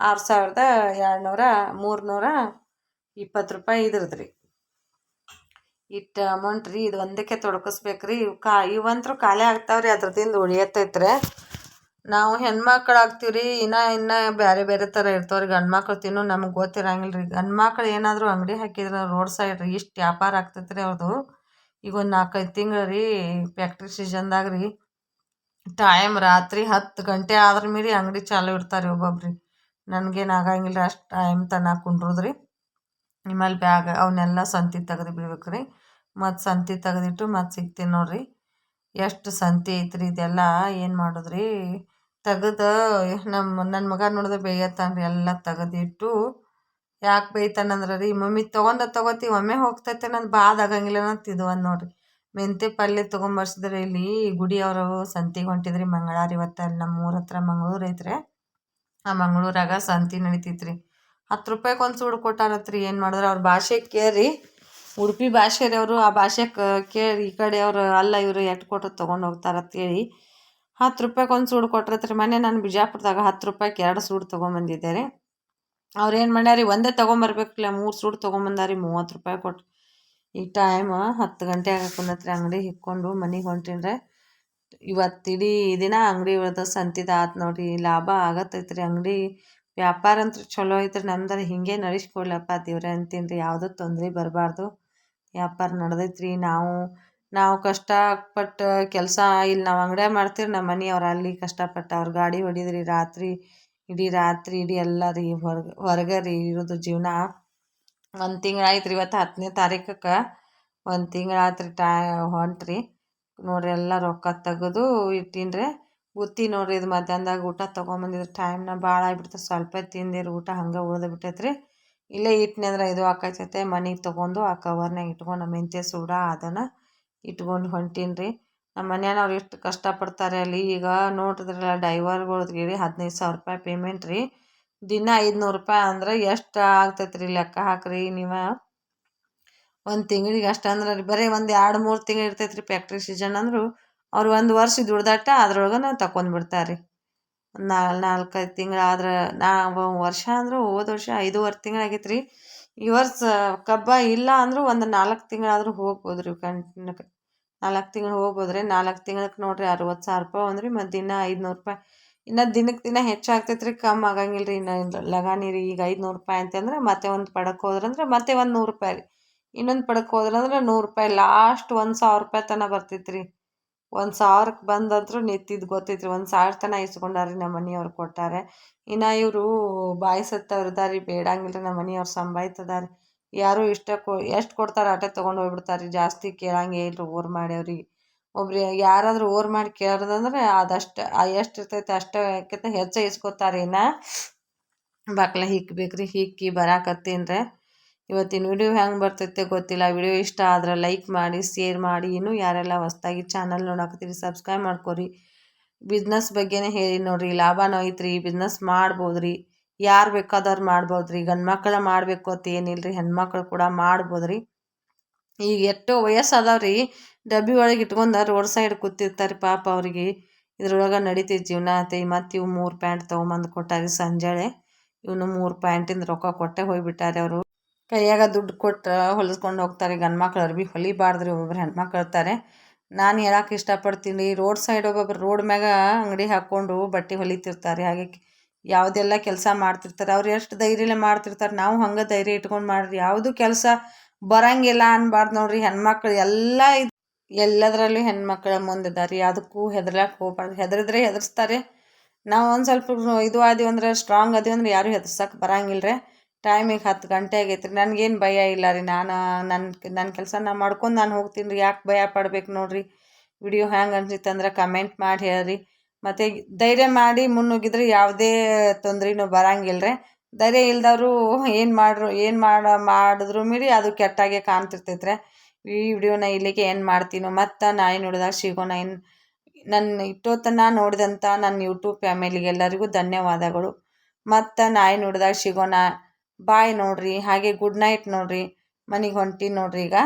ಆರು ಸಾವಿರದ ಏಳ್ನೂರ ಮೂರ್ನೂರ ಇಪ್ಪತ್ತು ರೂಪಾಯಿ ಇದ್ರದ್ದು ರೀ. ಇಟ್ಟು ಅಮೌಂಟ್ ರೀ, ಇದು ಒಂದಕ್ಕೆ ತೊಡ್ಕಿಸ್ಬೇಕು ರೀ, ಇವು ಕಾ, ಇವಂತರೂ ಖಾಲಿ ಆಗ್ತಾವೆ ರೀ ಅದ್ರದಿಂದ ಉಳಿಯತ್ತೈತ್ರೆ ನಾವು ಹೆಣ್ಮಕ್ಳು ಆಗ್ತೀವಿ ರೀ, ಇನ್ನೂ ಇನ್ನೂ ಬೇರೆ ಬೇರೆ ಥರ ಇರ್ತಾವೆ ರೀ ಗಂಡು ಮಕ್ಳು ತಿನ್ನೋ ನಮಗೆ ಗೊತ್ತಿರಂಗಿಲ್ಲ ರೀ. ಗಂಡು ಮಕ್ಳು ಏನಾದರೂ ಅಂಗಡಿ ಹಾಕಿದ್ರೆ ರೋಡ್ ಸೈಡ್ ರೀ, ಇಷ್ಟು ವ್ಯಾಪಾರ ಆಗ್ತೈತ್ರಿ ಅವ್ರದ್ದು ಈಗ ಒಂದು ನಾಲ್ಕೈದು ತಿಂಗಳು ರೀ, ಫ್ಯಾಕ್ಟ್ರಿ ಸೀಸನ್ದಾಗ ರೀ ಟೈಮ್ ರಾತ್ರಿ ಹತ್ತು ಗಂಟೆ ಆದ್ರ ಮೀರಿ ಅಂಗಡಿ ಚಾಲು ಇಡ್ತಾರೆ ಒಬ್ಬೊಬ್ರಿ. ನನಗೇನು ಆಗಂಗಿಲ್ಲ ಅಷ್ಟು ಟೈಮ್ ತನಕ ಕುಂಡ್ರುದು ರೀ ನಿಮ್ಮಲ್ಲಿ ಬ್ಯಾಗ್ ಅವನ್ನೆಲ್ಲ ಸಂತಿ ತೆಗೆದು ಬಿಡ್ಬೇಕು ರೀ ಮತ್ತು ಸಂತಿ ತೆಗೆದಿಟ್ಟು ಮತ್ತು ಸಿಗ್ತೀನಿ ನೋಡ್ರಿ. ಎಷ್ಟು ಸಂತಿ ಐತ್ರಿ ಇದೆಲ್ಲ, ಏನು ಮಾಡೋದು ರೀ ತೆಗೆದು ನಮ್ಮ ನನ್ನ ಮಗ ನೋಡಿದ್ರೆ ಬೇಯತ್ತಾನ ರೀ ಎಲ್ಲ ತೆಗೆದಿಟ್ಟು. ಯಾಕೆ ಬೇಯ್ತಾನಂದ್ರೆ ರೀ, ಮಮ್ಮಿ ತೊಗೊಂಡ ತೊಗೋತಿ, ಒಮ್ಮೆ ಹೋಗ್ತೈತೆ ನಂದು ಬಾದ್ ಆಗಂಗಿಲ್ಲ ಅಂತ ಇದು ಒಂದು ನೋಡಿರಿ. ಮೆಂತ್ಯ ಪಲ್ಯ ತೊಗೊಂಬರ್ಸಿದ್ರೆ ಇಲ್ಲಿ ಗುಡಿ ಗುಡಿಯವರು ಸಂತಿಗೆ ಹೊಂಟಿದ್ರಿ ಮಂಗಳಾರ ಇವತ್ತು ಅಲ್ಲಿ ನಮ್ಮ ಊರ ಹತ್ರ ಮಂಗಳೂರು ಐತ್ರಿ. ಆ ಮಂಗಳೂರಾಗ ಸಂತಿ ನಡಿತೈತೆ ರೀ ಹತ್ತು ರೂಪಾಯಿಗೆ ಒಂದು ಸೂಡು ಕೊಟ್ಟಾರತ್ರಿ. ಏನು ಮಾಡಿದ್ರೆ ಅವ್ರ ಭಾಷೆ ಕೇರಿ ಉಡುಪಿ ಭಾಷೆ ರೀ ಅವರು ಆ ಭಾಷೆ ಕೇಳಿ ಈ ಕಡೆ ಅವರು ಅಲ್ಲ ಇವರು ಎಟ್ಟು ಕೊಟ್ಟರು ತೊಗೊಂಡು ಹೇಳಿ ಹತ್ತು ರೂಪಾಯಿಗೆ ಒಂದು ಸೂಡು ಕೊಟ್ರತ್ರಿ. ಮನೆ ನಾನು ಬಿಜಾಪುರದಾಗ ಹತ್ತು ರೂಪಾಯಿಗೆ ಎರಡು ಸೂಡು ತೊಗೊಂಬಂದಿದ್ದೆ ರೀ. ಅವ್ರು ಏನು ಮಾಡ್ಯಾರಿ, ಒಂದೇ ತೊಗೊಂಬರ್ಬೇಕಲ್ಲ ಮೂರು ಸೂಡು ತೊಗೊಂಬಂದಾರಿ, ಮೂವತ್ತು ರೂಪಾಯಿ ಕೊಟ್ಟು ಈ ಟೈಮ್ ಹತ್ತು ಗಂಟೆ ಆಗಕ್ಕೆ ಅಂಗಡಿ ಹಿಕ್ಕೊಂಡು ಮನೆಗೆ ಹೊಂಟೀನಿ ಇವತ್ತಿಡೀ ದಿನ ಅಂಗಡಿ ಉಳ್ದ ಸಂತಿದ ಆತು ನೋಡಿ, ಲಾಭ ಆಗತ್ತೈತ್ರಿ ಅಂಗಡಿ. ವ್ಯಾಪಾರ ಅಂತೂ ಚಲೋ ಐತ್ರಿ ನಮ್ದು ಹಿಂಗೆ ನಡೆಸ್ಕೊಡ್ಲಪ್ಪ ದೇವ್ರೆ ಅಂತೀನಿ ಯಾವುದೂ ತೊಂದರೆ ಬರಬಾರ್ದು. ವ್ಯಾಪಾರ ನಡೆದೈತ್ರಿ, ನಾವು ನಾವು ಕಷ್ಟಪಟ್ಟು ಕೆಲಸ ಇಲ್ಲಿ ನಾವು ಅಂಗಡಿಯಾಗ ಮಾಡ್ತೀವಿ ನಮ್ಮ ಮನೆಯವ್ರು ಅಲ್ಲಿ ಕಷ್ಟಪಟ್ಟು ಅವ್ರು ಗಾಡಿ ಹೊಡಿದ್ರಿ, ರಾತ್ರಿ, ಇಡೀ ರಾತ್ರಿ ಇಡೀ ಎಲ್ಲ ರೀ ಹೊರಗೆ ಹೊರಗೆ ರೀ ಇರೋದು ಜೀವನ. ಒಂದು ತಿಂಗ್ಳು ಆಯ್ತು ರೀ ಇವತ್ತು ಹತ್ತನೇ ತಾರೀಕಕ್ಕೆ. ಒಂದು ತಿಂಗ್ಳು ಆಯ್ತು ರೀ ಟಾ, ಹೊಂಟ್ರಿ. ನೋಡಿರಿ ಎಲ್ಲ ರೊಕ್ಕ ತೆಗೆದು ಇಟ್ಟೀನಿ ರೀ ಬುತ್ತಿ ನೋಡಿರಿ ಇದು ಮಧ್ಯಾಹ್ನದಾಗ ಊಟ ತೊಗೊಂಬಂದಿದ್ರು ಟೈಮ್ನ ಭಾಳ ಆಗಿಬಿಡ್ತು. ಸ್ವಲ್ಪ ತಿಂದಿರು ಊಟ ಹಂಗೆ ಉಳ್ದು ಬಿಟ್ಟೈತೆ ರೀ ಇಲ್ಲೇ ಇಟ್ನಿ ಅಂದ್ರೆ ಇದು ಆಕೈತೆ ಮನೆಗೆ ತೊಗೊಂಡು ಆ ಕವರ್ನಾಗ ಇಟ್ಕೊಂಡು ಮೆಂತ್ಯ ಸೂಡ ಅದನ್ನು ಇಟ್ಕೊಂಡು ಹೊಂಟೀನಿ ನಮ್ಮ ಮನ್ಯಾನವ್ರು ಎಷ್ಟು ಕಷ್ಟಪಡ್ತಾರೆ ಅಲ್ಲಿ. ಈಗ ನೋಡಿದ್ರಲ್ಲ ಡೈವರ್ಗಳ್ಗೆ ಹದಿನೈದು ಸಾವಿರ ರೂಪಾಯಿ ಪೇಮೆಂಟ್ ರೀ. ದಿನ ಐದುನೂರು ರೂಪಾಯಿ ಅಂದ್ರೆ ಎಷ್ಟು ಆಗ್ತೈತೆ ರೀ ಲೆಕ್ಕ ಹಾಕ್ರಿ ನೀವು? ಒಂದು ತಿಂಗಳಿಗೆ ಅಷ್ಟು ಅಂದ್ರೆ ಬರೀ ಒಂದು ಎರಡು ಮೂರು ತಿಂಗಳು ಇರ್ತೈತೆ ರೀ ಫ್ಯಾಕ್ಟ್ರಿ ಸೀಸನ್ ಅಂದರೂ, ಅವ್ರು ಒಂದು ವರ್ಷ ದುಡ್ದಟ್ಟ ಅದ್ರೊಳಗನ ನಾವು ಬಿಡ್ತಾರೆ ರೀ. ನಾಲ್ ನಾಲ್ಕೈದು ತಿಂಗಳು ಆದ್ರೆ, ನಾವು ವರ್ಷ ಅಂದ್ರೆ ಹೋದ ವರ್ಷ ಐದೂವರೆ ತಿಂಗಳು ಆಗೈತೆ ರೀ. ಈ ವರ್ಷ ಕಬ್ಬ ಇಲ್ಲ ಅಂದರೂ ಒಂದು ನಾಲ್ಕು ತಿಂಗಳಾದರೂ ಹೋಗ್ಬೋದು ರೀ ಕಂಟಿನ್ಯೂ ನಾಲ್ಕು ತಿಂಗಳು ಹೋಗ್ಬೋದು ರೀ ನಾಲ್ಕು ತಿಂಗ್ಳಕ್ಕೆ ನೋಡಿರಿ ಅರವತ್ತು ಸಾವಿರ ರೂಪಾಯಿ ಅಂದ್ರೆ ಮತ್ತು ದಿನ ಐದುನೂರು ರೂಪಾಯಿ. ಇನ್ನು ದಿನಕ್ಕೆ ದಿನ ಹೆಚ್ಚಾಗ್ತೈತೆ ರೀ ಕಮ್ಮಿ ಆಗಂಗಿಲ್ಲ ರೀ ಇನ್ನು ಲಗಾನಿ ರೀ ಈಗ ಐದುನೂರು ರೂಪಾಯಿ ಅಂತಂದ್ರೆ ಮತ್ತೆ ಒಂದು ಪಡಕ್ಕೆ ಹೋದ್ರಂದ್ರೆ ಮತ್ತೆ ಒಂದು ನೂರು ರೂಪಾಯಿ ರೀ. ಇನ್ನೊಂದು ಪಡಕ್ಕೆ ಹೋದ್ರಂದ್ರೆ ನೂರು ರೂಪಾಯಿ ಲಾಸ್ಟ್ ಒಂದು ಸಾವಿರ ರೂಪಾಯಿ ತನಕ ಬರ್ತೈತೆ ರೀ ಒಂದು ಸಾವಿರಕ್ಕೆ ಬಂದಂತೂ ನಿಂತಿದ್ದು ಗೊತ್ತೈತೆ ರೀ ಒಂದು ಸಾವಿರ ತನಕ ಇಸ್ಕೊಂಡಾರ್ರಿ ನಮ್ಮ ಮನೆಯವ್ರು ಕೊಟ್ಟಾರೆ. ಇನ್ನು ಇವರು ಬಾಯಿ ಸತ್ತವ್ರು ಇದಾರೆ ರೀ ಬೇಡಂಗಿಲ್ಲ ರೀ ನಮ್ಮ ಮನೆಯವ್ರು ಸಂಬಾಯ್ತದಾರೆ. ಯಾರು ಇಷ್ಟ ಕೊ, ಎಷ್ಟು ಕೊಡ್ತಾರೆ ಅಟೆ ತೊಗೊಂಡು ಹೋಗ್ಬಿಡ್ತಾರೆ ರೀ ಜಾಸ್ತಿ ಕೇಳಂಗೆ ಇಲ್ಲ ಓರ್ ಮಾಡ್ಯವ್ರಿಗೆ. ಒಬ್ರು ಯಾರಾದರೂ ಓರ್ ಮಾಡಿ ಕೇಳ್ದಂದ್ರೆ ಅದಷ್ಟು ಎಷ್ಟು ಇರ್ತೈತೆ ಅಷ್ಟಕ್ಕಿಂತ ಹೆಚ್ಚು ಇಸ್ಕೊತಾರೆ ಇನ್ನು. ಬಾಕ್ಲ ಹಿಕ್ಬೇಕು ರೀ ಹಿಕ್ಕಿ ಬರಾಕತ್ತೀನಿ ರೀ ಇವತ್ತಿನ ವಿಡಿಯೋ ಹೆಂಗೆ ಬರ್ತೈತೆ ಗೊತ್ತಿಲ್ಲ. ವಿಡಿಯೋ ಇಷ್ಟ ಆದ್ರೆ ಲೈಕ್ ಮಾಡಿ ಶೇರ್ ಮಾಡಿ. ಇನ್ನೂ ಯಾರೆಲ್ಲ ಹೊಸ್ದಾಗಿ ಚಾನಲ್ ನೋಡಾಕತ್ತೀರಿ ಸಬ್ಸ್ಕ್ರೈಬ್ ಮಾಡ್ಕೊರಿ. ಬಿಸ್ನೆಸ್ ಬಗ್ಗೆನೇ ಹೇಳಿ ನೋಡಿರಿ. ಲಾಭನೂ ಐತ್ರಿ. ಬಿಸ್ನೆಸ್ ಮಾಡ್ಬೋದ್ರಿ. ಯಾರು ಬೇಕಾದವ್ರು ಮಾಡ್ಬೋದ್ರಿ. ಗಂಡು ಮಾಡಬೇಕು ಅಂತ ಏನಿಲ್ಲ ರೀ ಹೆಣ್ಮಕ್ಳು ಕೂಡ ಮಾಡ್ಬೋದ್ರಿ. ಈಗ ಎಷ್ಟು ವಯಸ್ಸಾದವ್ರಿ. ಡಬ್ಬಿ ಒಳಗೆ ಇಟ್ಕೊಂಡು ರೋಡ್ ಸೈಡ್ ಕೂತಿರ್ತಾರೆ ಪಾಪ ಅವ್ರಿಗೆ. ಇದ್ರೊಳಗೆ ನಡೀತೈತೆ ಜೀವನ ಆತ ಮತ್ತು ಇವು ಮೂರು ಪ್ಯಾಂಟ್ ತೊಗೊಂಬಂದು ಕೊಟ್ಟಾರೆ ಸಂಜೆಳೆ. ಇವನು ಮೂರು ಪ್ಯಾಂಟಿಂದ ರೊಕ್ಕ ಕೊಟ್ಟೆ ಹೋಗಿಬಿಟ್ಟಾರೆ ಅವರು. ಕೈಯಾಗ ದುಡ್ಡು ಕೊಟ್ಟು ಹೊಲಿಸ್ಕೊಂಡು ಹೋಗ್ತಾರೆ. ಗಂಡು ಮಕ್ಳು ಅರ್ಬಿ ಹೊಲಿಬಾರ್ದ್ರಿ ಒಬ್ಬೊಬ್ರು ಹೆಣ್ಮಕ್ಳು ಇರ್ತಾರೆ. ನಾನು ಹೇಳಕ್ಕೆ ಇಷ್ಟಪಡ್ತೀನಿ ರೋಡ್ ಸೈಡ್ ಒಬ್ಬೊಬ್ರು ರೋಡ್ ಮ್ಯಾಗ ಅಂಗಡಿ ಹಾಕ್ಕೊಂಡು ಬಟ್ಟೆ ಹೊಲಿತಿರ್ತಾರೆ. ಹಾಗೆ ಯಾವುದೆಲ್ಲ ಕೆಲಸ ಮಾಡ್ತಿರ್ತಾರೆ. ಅವ್ರು ಎಷ್ಟು ಧೈರ್ಯಲೆ ಮಾಡ್ತಿರ್ತಾರೆ. ನಾವು ಹಂಗೆ ಧೈರ್ಯ ಇಟ್ಕೊಂಡು ಮಾಡ್ರಿ. ಯಾವುದು ಕೆಲಸ ಬರಂಗಿಲ್ಲ ಅನ್ಬಾರ್ದು ನೋಡ್ರಿ ಹೆಣ್ಮಕ್ಳು. ಎಲ್ಲ ಎಲ್ಲದರಲ್ಲೂ ಹೆಣ್ಮಕ್ಳ ಮುಂದಿದ್ದಾರೆ ಅದಕ್ಕೂ ಹೆದರ್ಲಾಕೆ ಹೋಗ್ಬಾರ್ದು. ಹೆದರಿದ್ರೆ ಹೆದರ್ಸ್ತಾರೆ. ನಾವು ಒಂದು ಸ್ವಲ್ಪ ಇದು ಆದೀವಿ ಅಂದ್ರೆ ಸ್ಟ್ರಾಂಗ್ ಅದೀವಿ ಅಂದ್ರೆ ಯಾರೂ ಹೆದರ್ಸಕ್ಕೆ ಬರಂಗಿಲ್ಲ ರೀ ಟೈಮಿಗೆ ಹತ್ತು ಗಂಟೆ ಆಗೈತೆ ರೀ ನನಗೇನು ಭಯ ಇಲ್ಲ ರೀ ನಾನು ನನ್ನ ನನ್ನ ಕೆಲಸ ನಾನು ಮಾಡ್ಕೊಂಡು ನಾನು ಹೋಗ್ತೀನಿ ರೀ. ಯಾಕೆ ಭಯ ಪಡ್ಬೇಕು ನೋಡಿರಿ. ವಿಡಿಯೋ ಹ್ಯಾಂಗೆ ಅನ್ಸಿತ್ತು ಅಂದ್ರೆ ಕಮೆಂಟ್ ಮಾಡಿ ಹೇಳ್ರಿ. ಮತ್ತು ಧೈರ್ಯ ಮಾಡಿ ಮುನ್ನುಗ್ಗಿದ್ರೆ ಯಾವುದೇ ತೊಂದ್ರೆನೂ ಬರಂಗಿಲ್ಲ ರೀ ಧೈರ್ಯ ಇಲ್ದವರು ಏನು ಮಾಡ್ರು, ಏನು ಮಾಡ, ಮಾಡಿದ್ರು ಮೀರಿ ಅದು ಕೆಟ್ಟಾಗೆ ಕಾಣ್ತಿರ್ತೈತೆ ರೀ ಈ ವಿಡಿಯೋನ ಇಲ್ಲಿಗೆ ಏನು ಮಾಡ್ತೀನೋ. ಮತ್ತು ನಾಯಿ ನೋಡಿದಾಗ ಸಿಗೋಣ. ನಾಯಿ ನನ್ನ ಇಟ್ಟೋತನ ನೋಡಿದಂಥ ನನ್ನ ಯೂಟ್ಯೂಬ್ ಫ್ಯಾಮಿಲಿಗೆಲ್ಲರಿಗೂ ಧನ್ಯವಾದಗಳು. ಮತ್ತು ನಾಯಿ ನೋಡಿದಾಗ ಸಿಗೋಣ. ಬಾಯ್ ನೋಡ್ರಿ. ಹಾಗೆ ಗುಡ್ ನೈಟ್ ನೋಡ್ರಿ. ಮನೆಗೆ ಹೊಂಟಿ ನೋಡ್ರಿ ಈಗ.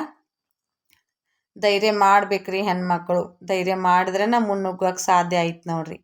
ಧೈರ್ಯ ಮಾಡ್ಬೇಕ್ರಿ ಹೆಣ್ಮಕ್ಳು. ಧೈರ್ಯ ಮಾಡಿದ್ರೇ ಮುನ್ನುಗ್ಗೋಕೆ ಸಾಧ್ಯ ಆಯ್ತು ನೋಡಿರಿ.